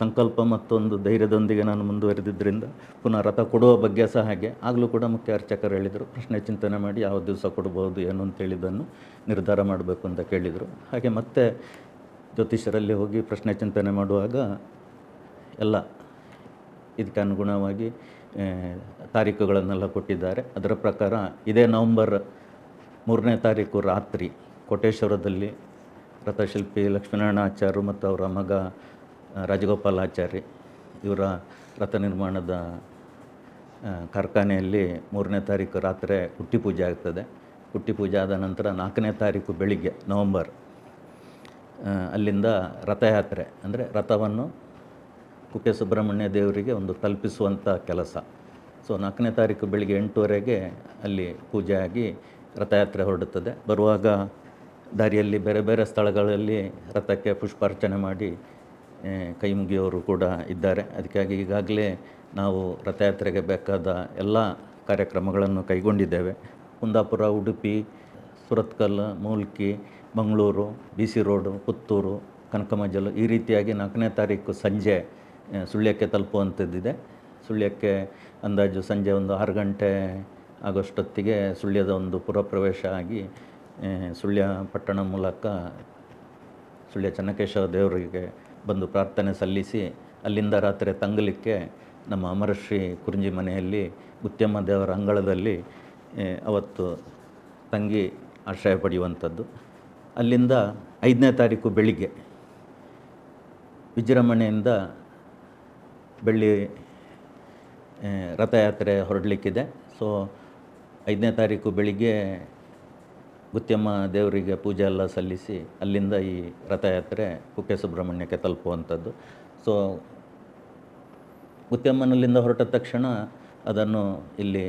ಸಂಕಲ್ಪ ಮತ್ತು ಒಂದು ಧೈರ್ಯದೊಂದಿಗೆ ನಾನು ಮುಂದುವರೆದಿದ್ದರಿಂದ ಪುನಃ ರಥ ಕೊಡುವ ಬಗ್ಗೆ ಸಹ ಹಾಗೆ. ಆಗಲೂ ಕೂಡ ಮುಖ್ಯ ಅರ್ಚಕರು ಹೇಳಿದರು, ಪ್ರಶ್ನೆ ಚಿಂತನೆ ಮಾಡಿ ಯಾವ ದಿವಸ ಕೊಡ್ಬೋದು, ಏನು ಅಂತ ಹೇಳಿದ್ದನ್ನು ನಿರ್ಧಾರ ಮಾಡಬೇಕು ಅಂತ ಕೇಳಿದರು. ಹಾಗೆ ಮತ್ತೆ ಜ್ಯೋತಿಷರಲ್ಲಿ ಹೋಗಿ ಪ್ರಶ್ನೆ ಚಿಂತನೆ ಮಾಡುವಾಗ ಎಲ್ಲ ಇದಕ್ಕೆ ಅನುಗುಣವಾಗಿ ತಾರೀಕುಗಳನ್ನೆಲ್ಲ ಕೊಟ್ಟಿದ್ದಾರೆ. ಅದರ ಪ್ರಕಾರ ಇದೇ ನವಂಬರ್ ಮೂರನೇ ತಾರೀಕು ರಾತ್ರಿ ಕೋಟೇಶ್ವರದಲ್ಲಿ ರಥಶಿಲ್ಪಿ ಲಕ್ಷ್ಮೀನಾರಾಯಣ ಆಚಾರ್ಯರು ಮತ್ತು ಅವರ ಮಗ ಆ, ರಾಜಗೋಪಾಲ್ ಆಚಾರ್ಯ ಇವರ ರಥ ನಿರ್ಮಾಣದ ಕಾರ್ಖಾನೆಯಲ್ಲಿ ಮೂರನೇ ತಾರೀಕು ರಾತ್ರಿ ಹುಟ್ಟಿ ಪೂಜೆ ಆಗ್ತದೆ. ಹುಟ್ಟಿ ಪೂಜೆ ಆದ ನಂತರ ನಾಲ್ಕನೇ ತಾರೀಕು ಬೆಳಿಗ್ಗೆ ನವಂಬರ್ ಅಲ್ಲಿಂದ ರಥಯಾತ್ರೆ ಅಂದರೆ ರಥವನ್ನು ಕುಕ್ಕೆ ಸುಬ್ರಹ್ಮಣ್ಯ ದೇವರಿಗೆ ಒಂದು ತಲುಪಿಸುವಂಥ ಕೆಲಸ. ಸೊ ನಾಲ್ಕನೇ ತಾರೀಕು ಬೆಳಿಗ್ಗೆ ಎಂಟುವರೆಗೆ ಅಲ್ಲಿ ಪೂಜೆ ಆಗಿ ರಥಯಾತ್ರೆ ಹೊರಡುತ್ತದೆ. ಬರುವಾಗ ದಾರಿಯಲ್ಲಿ ಬೇರೆ ಬೇರೆ ಸ್ಥಳಗಳಲ್ಲಿ ರಥಕ್ಕೆ ಪುಷ್ಪಾರ್ಚನೆ ಮಾಡಿ ಕೈ ಮುಗಿಯೋರು ಕೂಡ ಇದ್ದಾರೆ. ಅದಕ್ಕಾಗಿ ಈಗಾಗಲೇ ನಾವು ರಥಯಾತ್ರೆಗೆ ಬೇಕಾದ ಎಲ್ಲ ಕಾರ್ಯಕ್ರಮಗಳನ್ನು ಕೈಗೊಂಡಿದ್ದೇವೆ. Kundapura, Udupi, Surathkal, Mulki, Mangaluru, B C road, Puttur, Kanakamajalu ಈ ರೀತಿಯಾಗಿ ನಾಲ್ಕನೇ ತಾರೀಕು ಸಂಜೆ ಸುಳ್ಯಕ್ಕೆ ತಲುಪುವಂಥದ್ದಿದೆ. ಸುಳ್ಯಕ್ಕೆ ಅಂದಾಜು ಸಂಜೆ ಒಂದು ಆರು ಗಂಟೆ ಆಗೋಷ್ಟೊತ್ತಿಗೆ ಸುಳ್ಯದ ಒಂದು ಪುರಪ್ರವೇಶ ಆಗಿ ಸುಳ್ಯ ಪಟ್ಟಣ ಮೂಲಕ ಸುಳ್ಯ ಚೆನ್ನಕೇಶವ ದೇವರಿಗೆ ಬಂದು ಪ್ರಾರ್ಥನೆ ಸಲ್ಲಿಸಿ, ಅಲ್ಲಿಂದ ರಾತ್ರಿ ತಂಗಲಿಕ್ಕೆ ನಮ್ಮ ಅಮರಶ್ರೀ ಕುರುಂಜಿ ಮನೆಯಲ್ಲಿ ಉತ್ತಮ ದೇವರ ಅಂಗಳದಲ್ಲಿ ಅವತ್ತು ತಂಗಿ ಆಶ್ರಯ ಪಡೆಯುವಂಥದ್ದು. ಅಲ್ಲಿಂದ ಐದನೇ ತಾರೀಕು ಬೆಳಿಗ್ಗೆ ವಿಜೃಂಭಣೆಯಿಂದ ಬೆಳ್ಳಿ ರಥಯಾತ್ರೆ ಹೊರಡಲಿಕ್ಕಿದೆ. ಸೊ ಐದನೇ ತಾರೀಕು ಬೆಳಿಗ್ಗೆ ಗುತ್ಯಮ್ಮ ದೇವರಿಗೆ ಪೂಜೆ ಎಲ್ಲ ಸಲ್ಲಿಸಿ ಅಲ್ಲಿಂದ ಈ ರಥಯಾತ್ರೆ ಕುಕ್ಕೆ ಸುಬ್ರಹ್ಮಣ್ಯಕ್ಕೆ ತಲುಪುವಂಥದ್ದು. ಸೊ ಗುತ್ಯಮ್ಮನಲ್ಲಿಂದ ಹೊರಟ ತಕ್ಷಣ ಅದನ್ನು ಇಲ್ಲಿ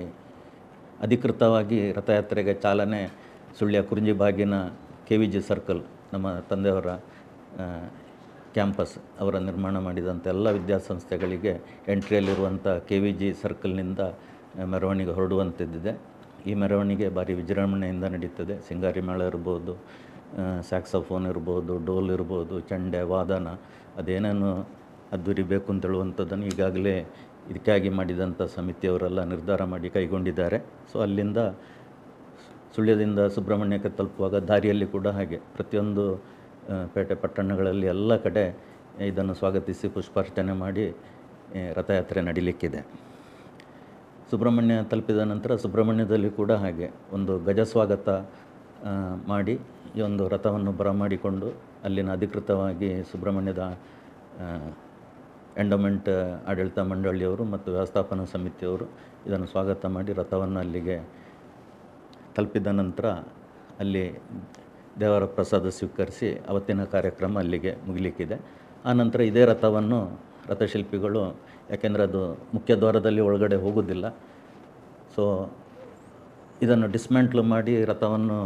ಅಧಿಕೃತವಾಗಿ ರಥಯಾತ್ರೆಗೆ ಚಾಲನೆ ಸುಳ್ಯ ಕುರುಂಜಿ ಬಾಗಿನ ಕೆ ವಿ ಜಿ ಸರ್ಕಲ್, ನಮ್ಮ ತಂದೆಯವರ ಕ್ಯಾಂಪಸ್ ಅವರ ನಿರ್ಮಾಣ ಮಾಡಿದಂಥ ಎಲ್ಲ ವಿದ್ಯಾಸಂಸ್ಥೆಗಳಿಗೆ ಎಂಟ್ರಿಯಲ್ಲಿರುವಂಥ ಕೆ ವಿ ಜಿ ಸರ್ಕಲ್ನಿಂದ ಮೆರವಣಿಗೆ ಹೊರಡುವಂಥದ್ದಿದೆ. ಈ ಮೆರವಣಿಗೆ ಭಾರಿ ವಿಜೃಂಭಣೆಯಿಂದ ನಡೀತದೆ. ಸಿಂಗಾರಿ ಮೇಳ ಇರ್ಬೋದು ಸ್ಯಾಕ್ಸಫೋನ್ ಇರ್ಬೋದು, ಡೋಲ್ ಇರ್ಬೋದು, ಚಂಡೆ, ವಾದನ, ಅದೇನೇನು ಅದ್ದೂರಿ ಬೇಕು ಅಂತ ಹೇಳುವಂಥದ್ದನ್ನು ಈಗಾಗಲೇ ಇದಕ್ಕಾಗಿ ಮಾಡಿದಂಥ ಸಮಿತಿಯವರೆಲ್ಲ ನಿರ್ಧಾರ ಮಾಡಿ ಕೈಗೊಂಡಿದ್ದಾರೆ. ಸೊ, ಅಲ್ಲಿಂದ ಸುಳ್ಯದಿಂದ ಸುಬ್ರಹ್ಮಣ್ಯಕ್ಕೆ ತಲುಪುವಾಗ ದಾರಿಯಲ್ಲಿ ಕೂಡ ಹಾಗೆ ಪ್ರತಿಯೊಂದು ಪೇಟೆ ಪಟ್ಟಣಗಳಲ್ಲಿ ಎಲ್ಲ ಕಡೆ ಇದನ್ನು ಸ್ವಾಗತಿಸಿ ಪುಷ್ಪಾರ್ಚನೆ ಮಾಡಿ ರಥಯಾತ್ರೆ ನಡೀಲಿಕ್ಕಿದೆ. ಸುಬ್ರಹ್ಮಣ್ಯ ತಲುಪಿದ ನಂತರ ಸುಬ್ರಹ್ಮಣ್ಯದಲ್ಲಿ ಕೂಡ ಹಾಗೆ ಒಂದು ಗಜ ಸ್ವಾಗತ ಮಾಡಿ ಈ ಒಂದು ರಥವನ್ನು ಬರಮಾಡಿಕೊಂಡು ಅಲ್ಲಿನ ಅಧಿಕೃತವಾಗಿ ಸುಬ್ರಹ್ಮಣ್ಯದ ಎಂಡೋಮೆಂಟ್ ಆಡಳಿತ ಮಂಡಳಿಯವರು ಮತ್ತು ವ್ಯವಸ್ಥಾಪನಾ ಸಮಿತಿಯವರು ಇದನ್ನು ಸ್ವಾಗತ ಮಾಡಿ ರಥವನ್ನು ಅಲ್ಲಿಗೆ ತಲುಪಿದ ನಂತರ ಅಲ್ಲಿ ದೇವರ ಪ್ರಸಾದ ಸ್ವೀಕರಿಸಿ ಅವತ್ತಿನ ಕಾರ್ಯಕ್ರಮ ಅಲ್ಲಿಗೆ ಮುಗಿಲಿಕ್ಕಿದೆ. ಆನಂತರ ನಂತರ ಇದೇ ರಥವನ್ನು ರಥಶಿಲ್ಪಿಗಳು ಯಾಕೆಂದರೆ ಅದು ಮುಖ್ಯ ದ್ವಾರದಲ್ಲಿ ಒಳಗಡೆ ಹೋಗೋದಿಲ್ಲ. ಸೊ ಇದನ್ನು ಡಿಸ್ಮೆಂಟ್ಲ್ ಮಾಡಿ ರಥವನ್ನು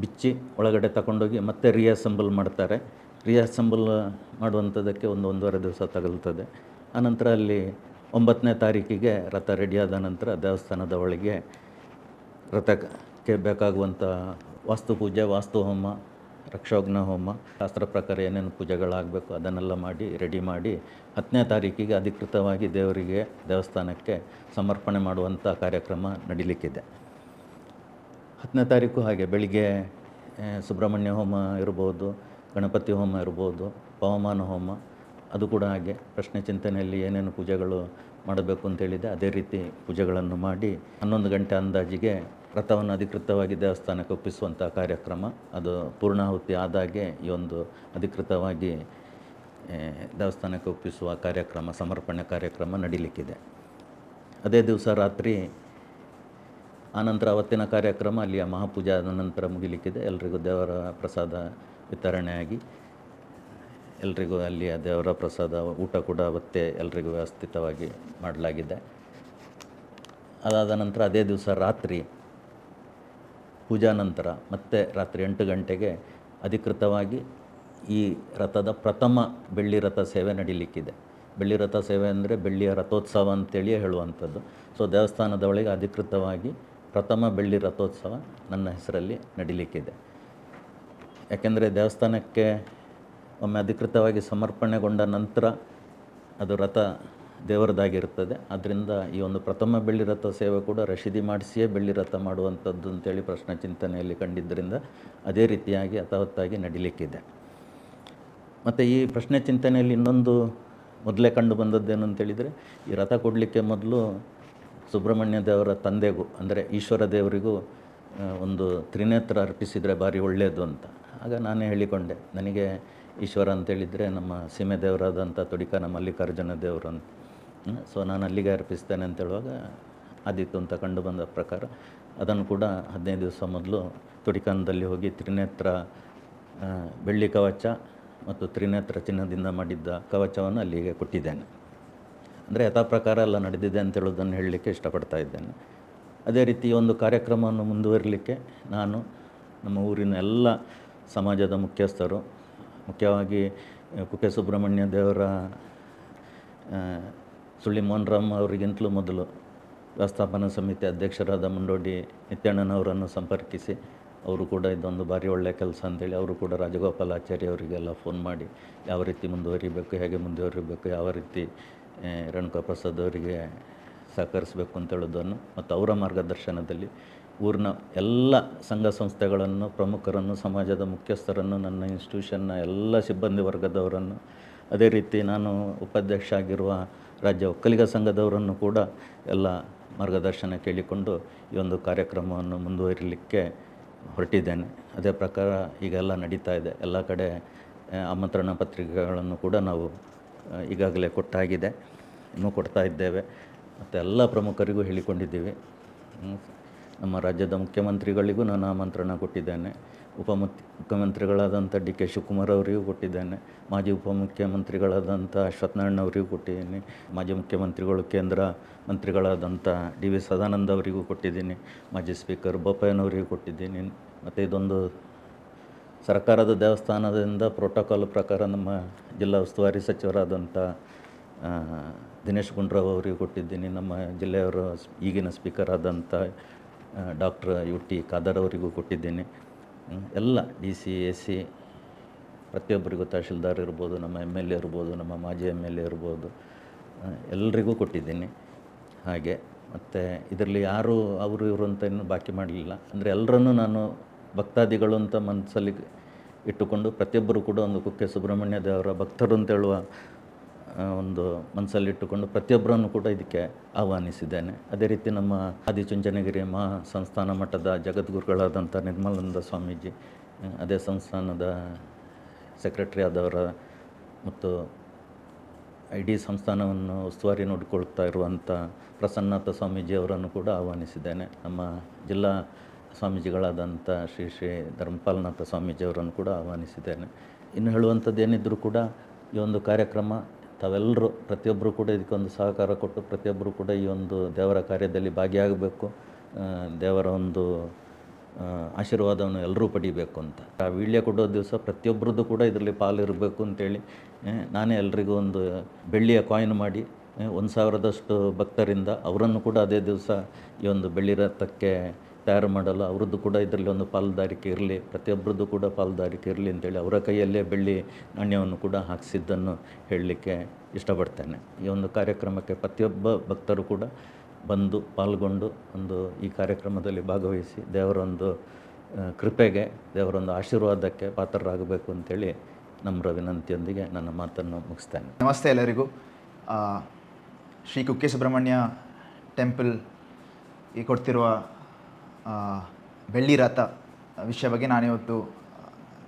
ಬಿಚ್ಚಿ ಒಳಗಡೆ ತಗೊಂಡೋಗಿ ಮತ್ತೆ ರಿಅಸೆಂಬಲ್ ಮಾಡ್ತಾರೆ. ರಿಅಸೆಂಬಲ್ ಮಾಡುವಂಥದ್ದಕ್ಕೆ ಒಂದು ಒಂದೂವರೆ ದಿವಸ ತಗಲ್ತದೆ ಆನಂತರ ಅಲ್ಲಿ ಒಂಬತ್ತನೇ ತಾರೀಕಿಗೆ ರಥ ರೆಡಿಯಾದ ನಂತರ ದೇವಸ್ಥಾನದ ಒಳಗೆ ರಥಕ್ಕೆ ಬೇಕಾಗುವಂಥ ವಾಸ್ತು ಪೂಜೆ ವಾಸ್ತು ಹೋಮ ರಕ್ಷೋಗ್ನ ಹೋಮ, ಶಾಸ್ತ್ರ ಪ್ರಕಾರ ಏನೇನು ಪೂಜೆಗಳಾಗಬೇಕು ಅದನ್ನೆಲ್ಲ ಮಾಡಿ ರೆಡಿ ಮಾಡಿ, ಹತ್ತನೇ ತಾರೀಕಿಗೆ ಅಧಿಕೃತವಾಗಿ ದೇವರಿಗೆ ದೇವಸ್ಥಾನಕ್ಕೆ ಸಮರ್ಪಣೆ ಮಾಡುವಂಥ ಕಾರ್ಯಕ್ರಮ ನಡೀಲಿಕ್ಕಿದೆ. ಹತ್ತನೇ ತಾರೀಕು ಹಾಗೆ ಬೆಳಿಗ್ಗೆ ಸುಬ್ರಹ್ಮಣ್ಯ ಹೋಮ ಇರ್ಬೋದು, ಗಣಪತಿ ಹೋಮ ಇರ್ಬೋದು ಪವಮಾನ ಹೋಮ, ಅದು ಕೂಡ ಹಾಗೆ ಪ್ರಶ್ನೆ ಚಿಂತನೆಯಲ್ಲಿ ಏನೇನು ಪೂಜೆಗಳು ಮಾಡಬೇಕು ಅಂತೇಳಿದೆ ಅದೇ ರೀತಿ ಪೂಜೆಗಳನ್ನು ಮಾಡಿ ಹನ್ನೊಂದು ಗಂಟೆ ಅಂದಾಜಿಗೆ ರಥವನ್ನು ಅಧಿಕೃತವಾಗಿ ದೇವಸ್ಥಾನಕ್ಕೆ ಒಪ್ಪಿಸುವಂಥ ಕಾರ್ಯಕ್ರಮ, ಅದು ಪೂರ್ಣಾಹುತಿ ಆದಾಗೆ ಈ ಒಂದು ಅಧಿಕೃತವಾಗಿ ದೇವಸ್ಥಾನಕ್ಕೆ ಒಪ್ಪಿಸುವ ಕಾರ್ಯಕ್ರಮ, ಸಮರ್ಪಣೆ ಕಾರ್ಯಕ್ರಮ ನಡೀಲಿಕ್ಕಿದೆ. ಅದೇ ದಿವಸ ರಾತ್ರಿ ಆನಂತರ ಅವತ್ತಿನ ಕಾರ್ಯಕ್ರಮ, ಅಲ್ಲಿಯ ಮಹಾಪೂಜೆ ಆದ ನಂತರ ಮುಗಿಲಿಕ್ಕಿದೆ. ಎಲ್ರಿಗೂ ದೇವರ ಪ್ರಸಾದ ವಿತರಣೆಯಾಗಿ, ಎಲ್ರಿಗೂ ಅಲ್ಲಿಯ ದೇವರ ಪ್ರಸಾದ ಊಟ ಕೂಡ ಅವತ್ತೇ ಎಲ್ರಿಗೂ ವ್ಯವಸ್ಥಿತವಾಗಿ ಮಾಡಲಾಗಿದೆ. ಅದಾದ ನಂತರ ಅದೇ ದಿವಸ ರಾತ್ರಿ ಪೂಜಾ ನಂತರ ಮತ್ತೆ ರಾತ್ರಿ ಎಂಟು ಗಂಟೆಗೆ ಅಧಿಕೃತವಾಗಿ ಈ ರಥದ ಪ್ರಥಮ ಬೆಳ್ಳಿ ರಥ ಸೇವೆ ನಡೀಲಿಕ್ಕಿದೆ. ಬೆಳ್ಳಿ ರಥ ಸೇವೆ ಅಂದರೆ ಬೆಳ್ಳಿಯ ರಥೋತ್ಸವ ಅಂತೇಳಿಯೇ ಹೇಳುವಂಥದ್ದು. ಸೊ ದೇವಸ್ಥಾನದ ಒಳಗೆ ಅಧಿಕೃತವಾಗಿ ಪ್ರಥಮ ಬೆಳ್ಳಿ ರಥೋತ್ಸವ ನನ್ನ ಹೆಸರಲ್ಲಿ ನಡೀಲಿಕ್ಕಿದೆ. ಯಾಕೆಂದರೆ ದೇವಸ್ಥಾನಕ್ಕೆ ಒಮ್ಮೆ ಅಧಿಕೃತವಾಗಿ ಸಮರ್ಪಣೆಗೊಂಡ ನಂತರ ಅದು ರಥ ದೇವರದಾಗಿರ್ತದೆ ಆದ್ದರಿಂದ ಈ ಒಂದು ಪ್ರಥಮ ಬೆಳ್ಳಿ ರಥ ಸೇವೆ ಕೂಡ ರಶೀದಿ ಮಾಡಿಸಿಯೇ ಬೆಳ್ಳಿ ರಥ ಮಾಡುವಂಥದ್ದು ಅಂತೇಳಿ ಪ್ರಶ್ನೆ ಚಿಂತನೆಯಲ್ಲಿ ಕಂಡಿದ್ದರಿಂದ ಅದೇ ರೀತಿಯಾಗಿ ಯಥಾವತ್ತಾಗಿ ನಡಿಲಿಕ್ಕಿದೆ. ಮತ್ತು ಈ ಪ್ರಶ್ನೆ ಚಿಂತನೆಯಲ್ಲಿ ಇನ್ನೊಂದು ಮೊದಲೇ ಕಂಡು ಬಂದದ್ದೇನು ಅಂತೇಳಿದರೆ, ಈ ರಥ ಕೊಡಲಿಕ್ಕೆ ಮೊದಲು ಸುಬ್ರಹ್ಮಣ್ಯ ದೇವರ ತಂದೆಗೂ, ಅಂದರೆ ಈಶ್ವರ ದೇವರಿಗೂ ಒಂದು ತ್ರಿನೇತ್ರ ಅರ್ಪಿಸಿದರೆ ಭಾರಿ ಒಳ್ಳೆಯದು ಅಂತ. ಆಗ ನಾನೇ ಹೇಳಿಕೊಂಡೆ, ನನಗೆ ಈಶ್ವರ ಅಂತೇಳಿದರೆ ನಮ್ಮ ಸೀಮೆ ದೇವರಾದಂಥ ತುಡಿಕನ ಮಲ್ಲಿಕಾರ್ಜುನ ದೇವರು ಅಂತ. ಸೊ ನಾನು ಅಲ್ಲಿಗೆ ಅರ್ಪಿಸ್ತೇನೆ ಅಂತ ಹೇಳುವಾಗ ಆದಿತ್ತು ಅಂತ ಕಂಡು ಬಂದ ಪ್ರಕಾರ ಅದನ್ನು ಕೂಡ ಹದಿನೈದು ದಿವಸ ಮೊದಲು ತುಡಿಕಾನದಲ್ಲಿ ಹೋಗಿ ತ್ರಿನೇತ್ರ ಬೆಳ್ಳಿ ಕವಚ ಮತ್ತು ತ್ರಿನೇತ್ರ ಚಿನ್ನದಿಂದ ಮಾಡಿದ್ದ ಕವಚವನ್ನು ಅಲ್ಲಿಗೆ ಕೊಟ್ಟಿದ್ದೇನೆ. ಅಂದರೆ ಯಥಾ ಪ್ರಕಾರ ಎಲ್ಲ ನಡೆದಿದೆ ಅಂತ ಹೇಳೋದನ್ನು ಹೇಳಲಿಕ್ಕೆ ಇಷ್ಟಪಡ್ತಾ ಇದ್ದೇನೆ. ಅದೇ ರೀತಿ ಒಂದು ಕಾರ್ಯಕ್ರಮವನ್ನು ಮುಂದುವರಿಲಿಕ್ಕೆ ನಾನು ನಮ್ಮ ಊರಿನ ಎಲ್ಲ ಸಮಾಜದ ಮುಖ್ಯಸ್ಥರು, ಮುಖ್ಯವಾಗಿ ಕುಕೆ ಕುಕ್ಕೆ ಸುಬ್ರಹ್ಮಣ್ಯ ದೇವರ ಸುಳ್ಳಿ ಮೋಹನ್ ಅವರಿಗಿಂತಲೂ ಮೊದಲು ವ್ಯವಸ್ಥಾಪನಾ ಸಮಿತಿ ಅಧ್ಯಕ್ಷರಾದ ಮುಂಡೋಡಿ ನಿತ್ಯಣ್ಣನವರನ್ನು ಸಂಪರ್ಕಿಸಿ ಅವರು ಕೂಡ ಇದೊಂದು ಭಾರಿ ಒಳ್ಳೆಯ ಕೆಲಸ ಅಂತೇಳಿ ಅವರು ಕೂಡ ರಾಜಗೋಪಾಲಾಚಾರ್ಯ ಅವರಿಗೆಲ್ಲ ಫೋನ್ ಮಾಡಿ ಯಾವ ರೀತಿ ಮುಂದುವರಿಬೇಕು, ಹೇಗೆ ಮುಂದುವರಿಬೇಕು, ಯಾವ ರೀತಿ ರೇಣುಕಾ ಪ್ರಸಾದ್ ಅವರಿಗೆ ಸಹಕರಿಸಬೇಕು ಅಂತ ಹೇಳೋದನ್ನು ಮತ್ತು ಅವರ ಮಾರ್ಗದರ್ಶನದಲ್ಲಿ ಊರಿನ ಎಲ್ಲ ಸಂಘ ಸಂಸ್ಥೆಗಳನ್ನು, ಪ್ರಮುಖರನ್ನು, ಸಮಾಜದ ಮುಖ್ಯಸ್ಥರನ್ನು, ನನ್ನ ಇನ್ಸ್ಟಿಟ್ಯೂಷನ್ನ ಎಲ್ಲ ಸಿಬ್ಬಂದಿ ವರ್ಗದವರನ್ನು ಅದೇ ರೀತಿ ನಾನು ಉಪಾಧ್ಯಕ್ಷ ಆಗಿರುವ ರಾಜ್ಯ ಒಕ್ಕಲಿಗ ಸಂಘದವರನ್ನು ಕೂಡ ಎಲ್ಲ ಮಾರ್ಗದರ್ಶನ ಕೇಳಿಕೊಂಡು ಈ ಒಂದು ಕಾರ್ಯಕ್ರಮವನ್ನು ಮುಂದುವರಿಲಿಕ್ಕೆ ಹೊರಟಿದ್ದೇನೆ. ಅದೇ ಪ್ರಕಾರ ಈಗೆಲ್ಲ ನಡೀತಾ ಇದೆ. ಎಲ್ಲ ಕಡೆ ಆಮಂತ್ರಣ ಪತ್ರಿಕೆಗಳನ್ನು ಕೂಡ ನಾವು ಈಗಾಗಲೇ ಕೊಟ್ಟಾಗಿದೆ. ಇನ್ನೂ ಕೊಡ್ತಾ ಇದ್ದೇವೆ. ಮತ್ತು ಎಲ್ಲ ಪ್ರಮುಖರಿಗೂ ಹೇಳಿಕೊಂಡಿದ್ದೀವಿ. ನಮ್ಮ ರಾಜ್ಯದ ಮುಖ್ಯಮಂತ್ರಿಗಳಿಗೂ ನಾನು ಆಮಂತ್ರಣ ಕೊಟ್ಟಿದ್ದೇನೆ. ಉಪಮುಖ್ಯ ಮುಖ್ಯಮಂತ್ರಿಗಳಾದಂಥ ಡಿ ಕೆ ಶಿವಕುಮಾರ್ ಅವರಿಗೂ ಕೊಟ್ಟಿದ್ದೇನೆ. ಮಾಜಿ ಉಪಮುಖ್ಯಮಂತ್ರಿಗಳಾದಂಥ ಅಶ್ವತ್ಥನಾರಾಯಣ ಅವರಿಗೂ ಕೊಟ್ಟಿದ್ದೀನಿ. ಮಾಜಿ ಮುಖ್ಯಮಂತ್ರಿಗಳು ಕೇಂದ್ರ ಮಂತ್ರಿಗಳಾದಂಥ ಡಿ ವಿ ಸದಾನಂದ ಅವರಿಗೂ ಕೊಟ್ಟಿದ್ದೀನಿ. ಮಾಜಿ ಸ್ಪೀಕರ್ ಬೋಪಯ್ಯನವರಿಗೂ ಕೊಟ್ಟಿದ್ದೀನಿ. ಮತ್ತು ಇದೊಂದು ಸರ್ಕಾರದ ದೇವಸ್ಥಾನದಿಂದ ಪ್ರೋಟೋಕಾಲ್ ಪ್ರಕಾರ ನಮ್ಮ ಜಿಲ್ಲಾ ಉಸ್ತುವಾರಿ ಸಚಿವರಾದಂಥ ದಿನೇಶ್ ಗುಂಡ್ರಾವ್ ಅವರಿಗೆ ಕೊಟ್ಟಿದ್ದೀನಿ. ನಮ್ಮ ಜಿಲ್ಲೆಯವರು ಈಗಿನ ಸ್ಪೀಕರ್ ಆದಂಥ ಡಾಕ್ಟರ್ ಯು ಟಿ ಖಾದರ್ ಅವರಿಗೂ ಕೊಟ್ಟಿದ್ದೀನಿ. ಎಲ್ಲ ಡಿ ಸಿ ಎ ಸಿ ಪ್ರತಿಯೊಬ್ಬರಿಗೂ ತಹಶೀಲ್ದಾರ್ ಇರ್ಬೋದು ನಮ್ಮ ಎಂ ಎಲ್ ಎ ಇರ್ಬೋದು ನಮ್ಮ ಮಾಜಿ ಎಂ ಎಲ್ ಎ ಇರ್ಬೋದು ಎಲ್ಲರಿಗೂ ಕೊಟ್ಟಿದ್ದೀನಿ. ಹಾಗೆ ಮತ್ತು ಇದರಲ್ಲಿ ಯಾರು ಅವರು ಇವರು ಅಂತ ಇನ್ನೂ ಬಾಕಿ ಮಾಡಲಿಲ್ಲ. ಅಂದರೆ ಎಲ್ಲರನ್ನೂ ನಾನು ಭಕ್ತಾದಿಗಳು ಅಂತ ಮನಸ್ಸಲ್ಲಿ ಇಟ್ಟುಕೊಂಡು ಪ್ರತಿಯೊಬ್ಬರು ಕೂಡ ಒಂದು ಕುಕ್ಕೆ ಸುಬ್ರಹ್ಮಣ್ಯ ದೇವರ ಭಕ್ತರು ಅಂತ ಹೇಳುವ ಆ, ಒಂದು ಮನಸ್ಸಲ್ಲಿಟ್ಟುಕೊಂಡು ಪ್ರತಿಯೊಬ್ಬರನ್ನು ಕೂಡ ಇದಕ್ಕೆ ಆಹ್ವಾನಿಸಿದ್ದೇನೆ. ಅದೇ ರೀತಿ ನಮ್ಮ ಆದಿಚುಂಚನಗಿರಿ ಮಹಾ ಸಂಸ್ಥಾನ ಮಠದ ಜಗದ್ಗುರುಗಳಾದಂಥ ನಿರ್ಮಲಾನಂದ ಸ್ವಾಮೀಜಿ ಅದೇ ಸಂಸ್ಥಾನದ ಸೆಕ್ರೆಟರಿ ಆದವರ ಮತ್ತು ಇಡೀ ಸಂಸ್ಥಾನವನ್ನು ಉಸ್ತುವಾರಿ ನೋಡಿಕೊಳ್ತಾ ಇರುವಂಥ ಪ್ರಸನ್ನಾಥ ಸ್ವಾಮೀಜಿಯವರನ್ನು ಕೂಡ ಆಹ್ವಾನಿಸಿದ್ದೇನೆ. ನಮ್ಮ ಜಿಲ್ಲಾ ಸ್ವಾಮೀಜಿಗಳಾದಂಥ ಶ್ರೀ ಶ್ರೀ ಧರ್ಮಪಾಲನಾಥ ಸ್ವಾಮೀಜಿಯವರನ್ನು ಕೂಡ ಆಹ್ವಾನಿಸಿದ್ದೇನೆ. ಇನ್ನು ಹೇಳುವಂಥದ್ದು ಏನಿದ್ದರೂ ಕೂಡ ಈ ಒಂದು ಕಾರ್ಯಕ್ರಮ ತಾವೆಲ್ಲರೂ ಪ್ರತಿಯೊಬ್ಬರು ಕೂಡ ಇದಕ್ಕೊಂದು ಸಹಕಾರ ಕೊಟ್ಟು ಪ್ರತಿಯೊಬ್ಬರು ಕೂಡ ಈ ಒಂದು ದೇವರ ಕಾರ್ಯದಲ್ಲಿ ಭಾಗಿಯಾಗಬೇಕು. ದೇವರ ಒಂದು ಆಶೀರ್ವಾದವನ್ನು ಎಲ್ಲರೂ ಪಡಿಬೇಕು ಅಂತ. ಆ ವೀಳ್ಯ ಕೊಡೋ ದಿವಸ ಪ್ರತಿಯೊಬ್ಬರದ್ದು ಕೂಡ ಇದರಲ್ಲಿ ಪಾಲಿರಬೇಕು ಅಂತೇಳಿ ನಾನೇ ಎಲ್ರಿಗೂ ಒಂದು ಬೆಳ್ಳಿಯ ಕಾಯಿನ್ ಮಾಡಿ ಒಂದು ಸಾವಿರದಷ್ಟು ಭಕ್ತರಿಂದ ಅವರನ್ನು ಕೂಡ ಅದೇ ದಿವಸ ಈ ಒಂದು ಬೆಳ್ಳಿ ರಥಕ್ಕೆ ತಯಾರು ಮಾಡಲು ಅವರದ್ದು ಕೂಡ ಇದರಲ್ಲಿ ಒಂದು ಪಾಲುದಾರಿಕೆ ಇರಲಿ ಪ್ರತಿಯೊಬ್ಬರದ್ದು ಕೂಡ ಪಾಲುದಾರಿಕೆ ಇರಲಿ ಅಂತೇಳಿ ಅವರ ಕೈಯಲ್ಲೇ ಬೆಳ್ಳಿ ನಾಣ್ಯವನ್ನು ಕೂಡ ಹಾಕಿಸಿದ್ದನ್ನು ಹೇಳಲಿಕ್ಕೆ ಇಷ್ಟಪಡ್ತೇನೆ. ಈ ಒಂದು ಕಾರ್ಯಕ್ರಮಕ್ಕೆ ಪ್ರತಿಯೊಬ್ಬ ಭಕ್ತರು ಕೂಡ ಬಂದು ಪಾಲ್ಗೊಂಡು ಒಂದು ಈ ಕಾರ್ಯಕ್ರಮದಲ್ಲಿ ಭಾಗವಹಿಸಿ ದೇವರೊಂದು ಕೃಪೆಗೆ, ದೇವರೊಂದು ಆಶೀರ್ವಾದಕ್ಕೆ ಪಾತ್ರರಾಗಬೇಕು ಅಂತೇಳಿ ನಮ್ರ ವಿನಂತಿಯೊಂದಿಗೆ ನನ್ನ ಮಾತನ್ನು ಮುಗಿಸ್ತೇನೆ. ನಮಸ್ತೆ ಎಲ್ಲರಿಗೂ. ಶ್ರೀ ಕುಕ್ಕೆ ಸುಬ್ರಹ್ಮಣ್ಯ ಟೆಂಪಲ್ ಈ ಕೊಡ್ತಿರುವ ಬೆಳ್ಳಿ ರಥ ವಿಷಯ ಬಗ್ಗೆ ನಾನಿವತ್ತು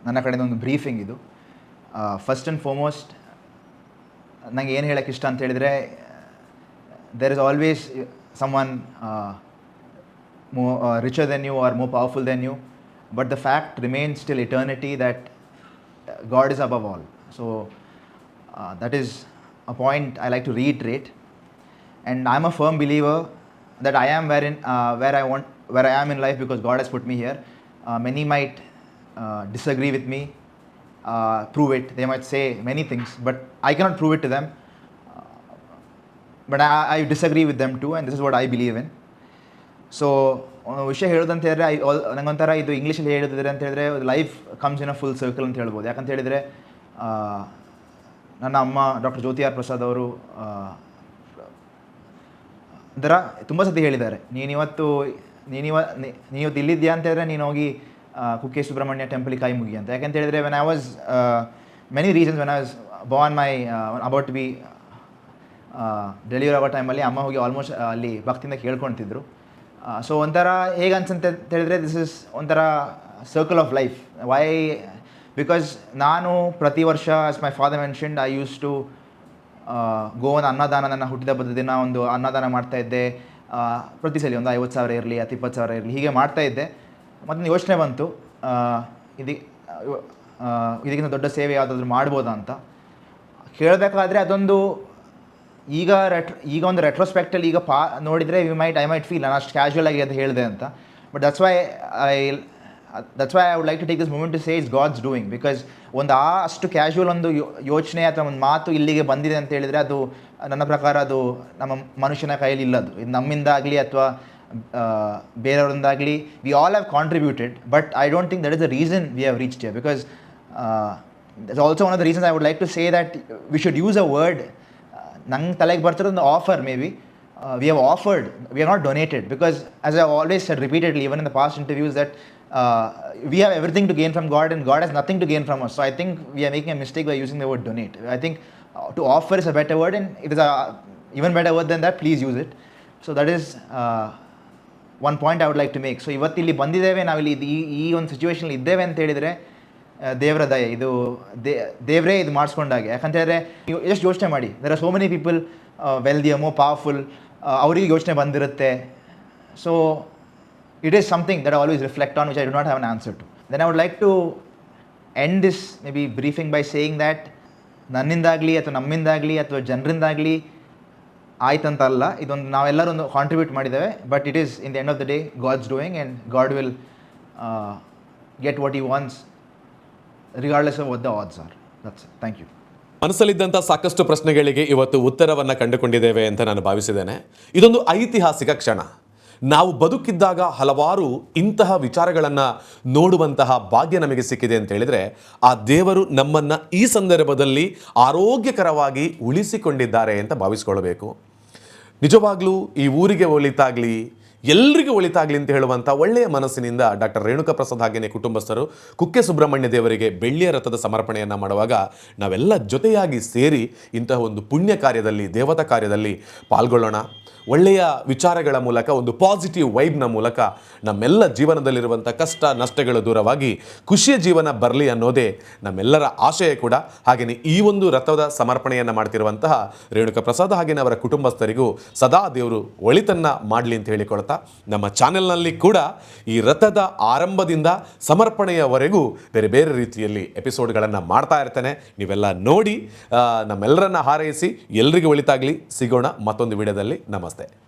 ನನ್ನ ಕಡೆಯಿಂದ ಒಂದು ಬ್ರೀಫಿಂಗ್ ಇದು. ಫಸ್ಟ್ ಆ್ಯಂಡ್ ಫಾರ್ಮೋಸ್ಟ್ ನನಗೆ ಏನು ಹೇಳೋಕ್ಕೆ ಇಷ್ಟ ಅಂತ ಹೇಳಿದರೆ there is always someone more richer than than or or powerful than than but the fact fact remains eternity that God is above all so that is a point I like to i and I am and firm believer that I am i in where I want where i am in life because god has put me here uh, many might uh, disagree with me uh, prove it they might say many things but i cannot prove it to them but I, I disagree with them too and this is what i believe in So ವಿಷಯ ಹೇಳೋದಂತ ಹೇಳಿದ್ರೆ I all ನಂಗೊಂಥರ ಇದು ಇಂಗ್ಲೀಷಲ್ಲಿ ಹೇಳಿದ್ರೆ ಅಂತ ಹೇಳಿದ್ರೆ life comes in a full circle ಅಂತ ಹೇಳ್ಬೋದು ಯಾಕಂತ ಹೇಳಿದರೆ ನನ್ನ ಅಮ್ಮ ಡಾಕ್ಟರ್ ಜ್ಯೋತಿ ಪ್ರಸಾದ್ ಅವರು ಒಂಥರ ತುಂಬ ಸತಿ ಹೇಳಿದ್ದಾರೆ ನೀನಿವತ್ತು ನೀನಿವ ನೀವು ದಿಲ್ಲಿದ್ಯಾ ಅಂತ ಹೇಳಿದ್ರೆ ನೀನು ಹೋಗಿ ಕುಕ್ಕೆ ಸುಬ್ರಹ್ಮಣ್ಯ ಟೆಂಪಲ್ ಕಾಯಿ ಮುಗಿ ಅಂತ. ಯಾಕಂತ ಹೇಳಿದ್ರೆ when I was many reasons when I was born my about be delivery ಆಗೋ ಟೈಮಲ್ಲಿ ಅಮ್ಮ ಹೋಗಿ ಆಲ್ಮೋಸ್ಟ್ ಅಲ್ಲಿ ಭಕ್ತಿಯಿಂದ ಕೇಳ್ಕೊಳ್ತಿದ್ರು. ಸೊ ಒಂಥರ ಹೇಗೆ ಅನ್ಸಂತ ಹೇಳಿದ್ರೆ ದಿಸ್ ಇಸ್ ಒಂಥರ circle of life why because ನಾನು ಪ್ರತಿ ವರ್ಷ as my father mentioned I use to give an annadana ನನ್ನ ಹುಟ್ಟಿದ ದಿನ ಒಂದು ಅನ್ನದಾನ ಮಾಡ್ತಾ ಇದ್ದೆ. ಆ, ಪ್ರತಿ ಸಲ ಒಂದು ಐವತ್ತು ಸಾವಿರ ಇರಲಿ ಅಥವಾ ಇಪ್ಪತ್ತು ಸಾವಿರ ಇರಲಿ, ಹೀಗೆ ಮಾಡ್ತಾ ಇದ್ದೆ. ಮತ್ತೊಂದು ಯೋಚನೆ ಬಂತು. ಇದು ಇದಕ್ಕಿಂತ ದೊಡ್ಡ ಸೇವೆ ಯಾವುದಾದ್ರೂ ಮಾಡ್ಬೋದಾ ಅಂತ. ಕೇಳಬೇಕಾದ್ರೆ ಅದೊಂದು, ಈಗ ರೆಟ್ ಈಗ ಒಂದು ರೆಟ್ರೋಸ್ಪೆಕ್ಟಲ್ಲಿ ಈಗ ಪಾ, ನೋಡಿದರೆ we might I might feel ನಾನು ಅಷ್ಟು ಕ್ಯಾಶುವಲ್ ಆಗಿ ಅದು ಹೇಳಿದೆ ಅಂತ. But that's why I that's why I would like to take this moment to say is God's doing because ಒಂದು ಆ ಅಷ್ಟು ಕ್ಯಾಶುವಲ್ ಒಂದು ಯೋಚನೆ ಅಥವಾ ಒಂದು ಮಾತು ಇಲ್ಲಿಗೆ ಬಂದಿದೆ ಅಂತ ಹೇಳಿದರೆ ಅದು ನನ್ನ ಪ್ರಕಾರ ಅದು ನಮ್ಮ ಮನುಷ್ಯನ ಕೈಯಲ್ಲಿ ಇಲ್ಲ ಅದು. ಇದು ನಮ್ಮಿಂದಾಗಲಿ ಅಥವಾ ಬೇರೆಯವರಿಂದಾಗಲಿ we all have contributed but I don't think that is the reason we have reach here because that's also one of the reasons I would like to say that we should use a word ನಂಗೆ ತಲೆಗೆ ಬರ್ತಿರೋದು offer may be we have offered we are not donated because as I always repeatedly even in the past interviews that we have everything to gain from God and God has nothing to gain from us so I think we are making a mistake by using the word donate I think to offer is a better word and it is a even better word than that please use it so that is one point I would like to make so ಇವತ್ತು ಇಲ್ಲಿ ಬಂದಿದ್ದೇವೆ ನಾವಿಲ್ಲಿ ಇದು- ಈ ಈ ಒಂದು situation ಇದ್ದೇವೆ ಅಂತ ಹೇಳಿದರೆ ಆ, ದೇವರ ದಯೆ. ಇದು ದೇ ದೇವರೇ ಇದು ಮಾಡಿಸ್ಕೊಂಡಾಗೆ ಯಾಕಂತ ಹೇಳಿದ್ರೆ ನೀವು ಎಷ್ಟು ಯೋಚನೆ ಮಾಡಿ. There are so many people wealthy more powerful ಅವರಿಗೆ ಯೋಚನೆ ಬಂದಿರುತ್ತೆ. So it is something that I always reflect on, which I do not have an answer to. Then I would like to end this maybe briefing by saying that ನನ್ನಿಂದಾಗಲಿ ಅಥವಾ ನಮ್ಮಿಂದಾಗಲಿ ಅಥವಾ ಜನರಿಂದಾಗಲಿ ಆಯ್ತಂತಲ್ಲ ಇದೊಂದು ನಾವೆಲ್ಲರೂ ಒಂದು ಕಾಂಟ್ರಿಬ್ಯೂಟ್ ಮಾಡಿದ್ದೇವೆ but it is in the end of the day God's doing and God will get what he wants regardless of what the odds are that's thank you ಮನಸ್ಸಲ್ಲಿದ್ದಂಥ ಸಾಕಷ್ಟು ಪ್ರಶ್ನೆಗಳಿಗೆ ಇವತ್ತು ಉತ್ತರವನ್ನು ಕಂಡುಕೊಂಡಿದ್ದೇವೆ ಅಂತ ನಾನು ಭಾವಿಸಿದ್ದೇನೆ. ಇದೊಂದು ಐತಿಹಾಸಿಕ ಕ್ಷಣ. ನಾವು ಬದುಕಿದ್ದಾಗ ಹಲವಾರು ಇಂತಹ ವಿಚಾರಗಳನ್ನು ನೋಡುವಂತಹ ಭಾಗ್ಯ ನಮಗೆ ಸಿಕ್ಕಿದೆ ಅಂತ ಹೇಳಿದರೆ, ಆ ದೇವರು ನಮ್ಮನ್ನು ಈ ಸಂದರ್ಭದಲ್ಲಿ ಆರೋಗ್ಯಕರವಾಗಿ ಉಳಿಸಿಕೊಂಡಿದ್ದಾರೆ ಅಂತ ಭಾವಿಸ್ಕೊಳ್ಬೇಕು. ನಿಜವಾಗ್ಲೂ ಈ ಊರಿಗೆ ಒಳಿತಾಗಲಿ, ಎಲ್ರಿಗೂ ಒಳಿತಾಗಲಿ ಅಂತ ಹೇಳುವಂಥ ಒಳ್ಳೆಯ ಮನಸ್ಸಿನಿಂದ ಡಾಕ್ಟರ್ ರೇಣುಕಾ ಪ್ರಸಾದ್ ಹಾಗೆಯೇ ಕುಟುಂಬಸ್ಥರು ಕುಕ್ಕೆ ಸುಬ್ರಹ್ಮಣ್ಯ ದೇವರಿಗೆ ಬೆಳ್ಳಿಯ ರಥದ ಸಮರ್ಪಣೆಯನ್ನು ಮಾಡುವಾಗ ನಾವೆಲ್ಲ ಜೊತೆಯಾಗಿ ಸೇರಿ ಇಂತಹ ಒಂದು ಪುಣ್ಯ ಕಾರ್ಯದಲ್ಲಿ, ದೇವತಾ ಕಾರ್ಯದಲ್ಲಿ ಪಾಲ್ಗೊಳ್ಳೋಣ. ಒಳ್ಳೆಯ ವಿಚಾರಗಳ ಮೂಲಕ, ಒಂದು ಪಾಸಿಟಿವ್ ವೈಬ್ನ ಮೂಲಕ ನಮ್ಮೆಲ್ಲ ಜೀವನದಲ್ಲಿರುವಂಥ ಕಷ್ಟ, ನಷ್ಟಗಳು ದೂರವಾಗಿ ಖುಷಿಯ ಜೀವನ ಬರಲಿ ಅನ್ನೋದೇ ನಮ್ಮೆಲ್ಲರ ಆಶಯ ಕೂಡ. ಹಾಗೆಯೇ ಈ ಒಂದು ರಥದ ಸಮರ್ಪಣೆಯನ್ನು ಮಾಡ್ತಿರುವಂತಹ ರೇಣುಕಾ ಪ್ರಸಾದ್ ಹಾಗೆಯೇ ಅವರ ಕುಟುಂಬಸ್ಥರಿಗೂ ಸದಾ ದೇವರು ಒಳಿತನ್ನ ಮಾಡಲಿ ಅಂತ ಹೇಳಿಕೊಳ್ತಾ ನಮ್ಮ ಚಾನೆಲ್ನಲ್ಲಿ ಕೂಡ ಈ ರಥದ ಆರಂಭದಿಂದ ಸಮರ್ಪಣೆಯವರೆಗೂ ಬೇರೆ ಬೇರೆ ರೀತಿಯಲ್ಲಿ ಎಪಿಸೋಡ್ಗಳನ್ನು ಮಾಡ್ತಾ ಇರ್ತೇನೆ. ನೀವೆಲ್ಲ ನೋಡಿ ನಮ್ಮೆಲ್ಲರನ್ನ ಹಾರೈಸಿ ಎಲ್ರಿಗೂ ಒಳಿತಾಗಲಿ. ಸಿಗೋಣ ಮತ್ತೊಂದು ವಿಡಿಯೋದಲ್ಲಿ. ನಮಸ್ತೆ. నమస్తే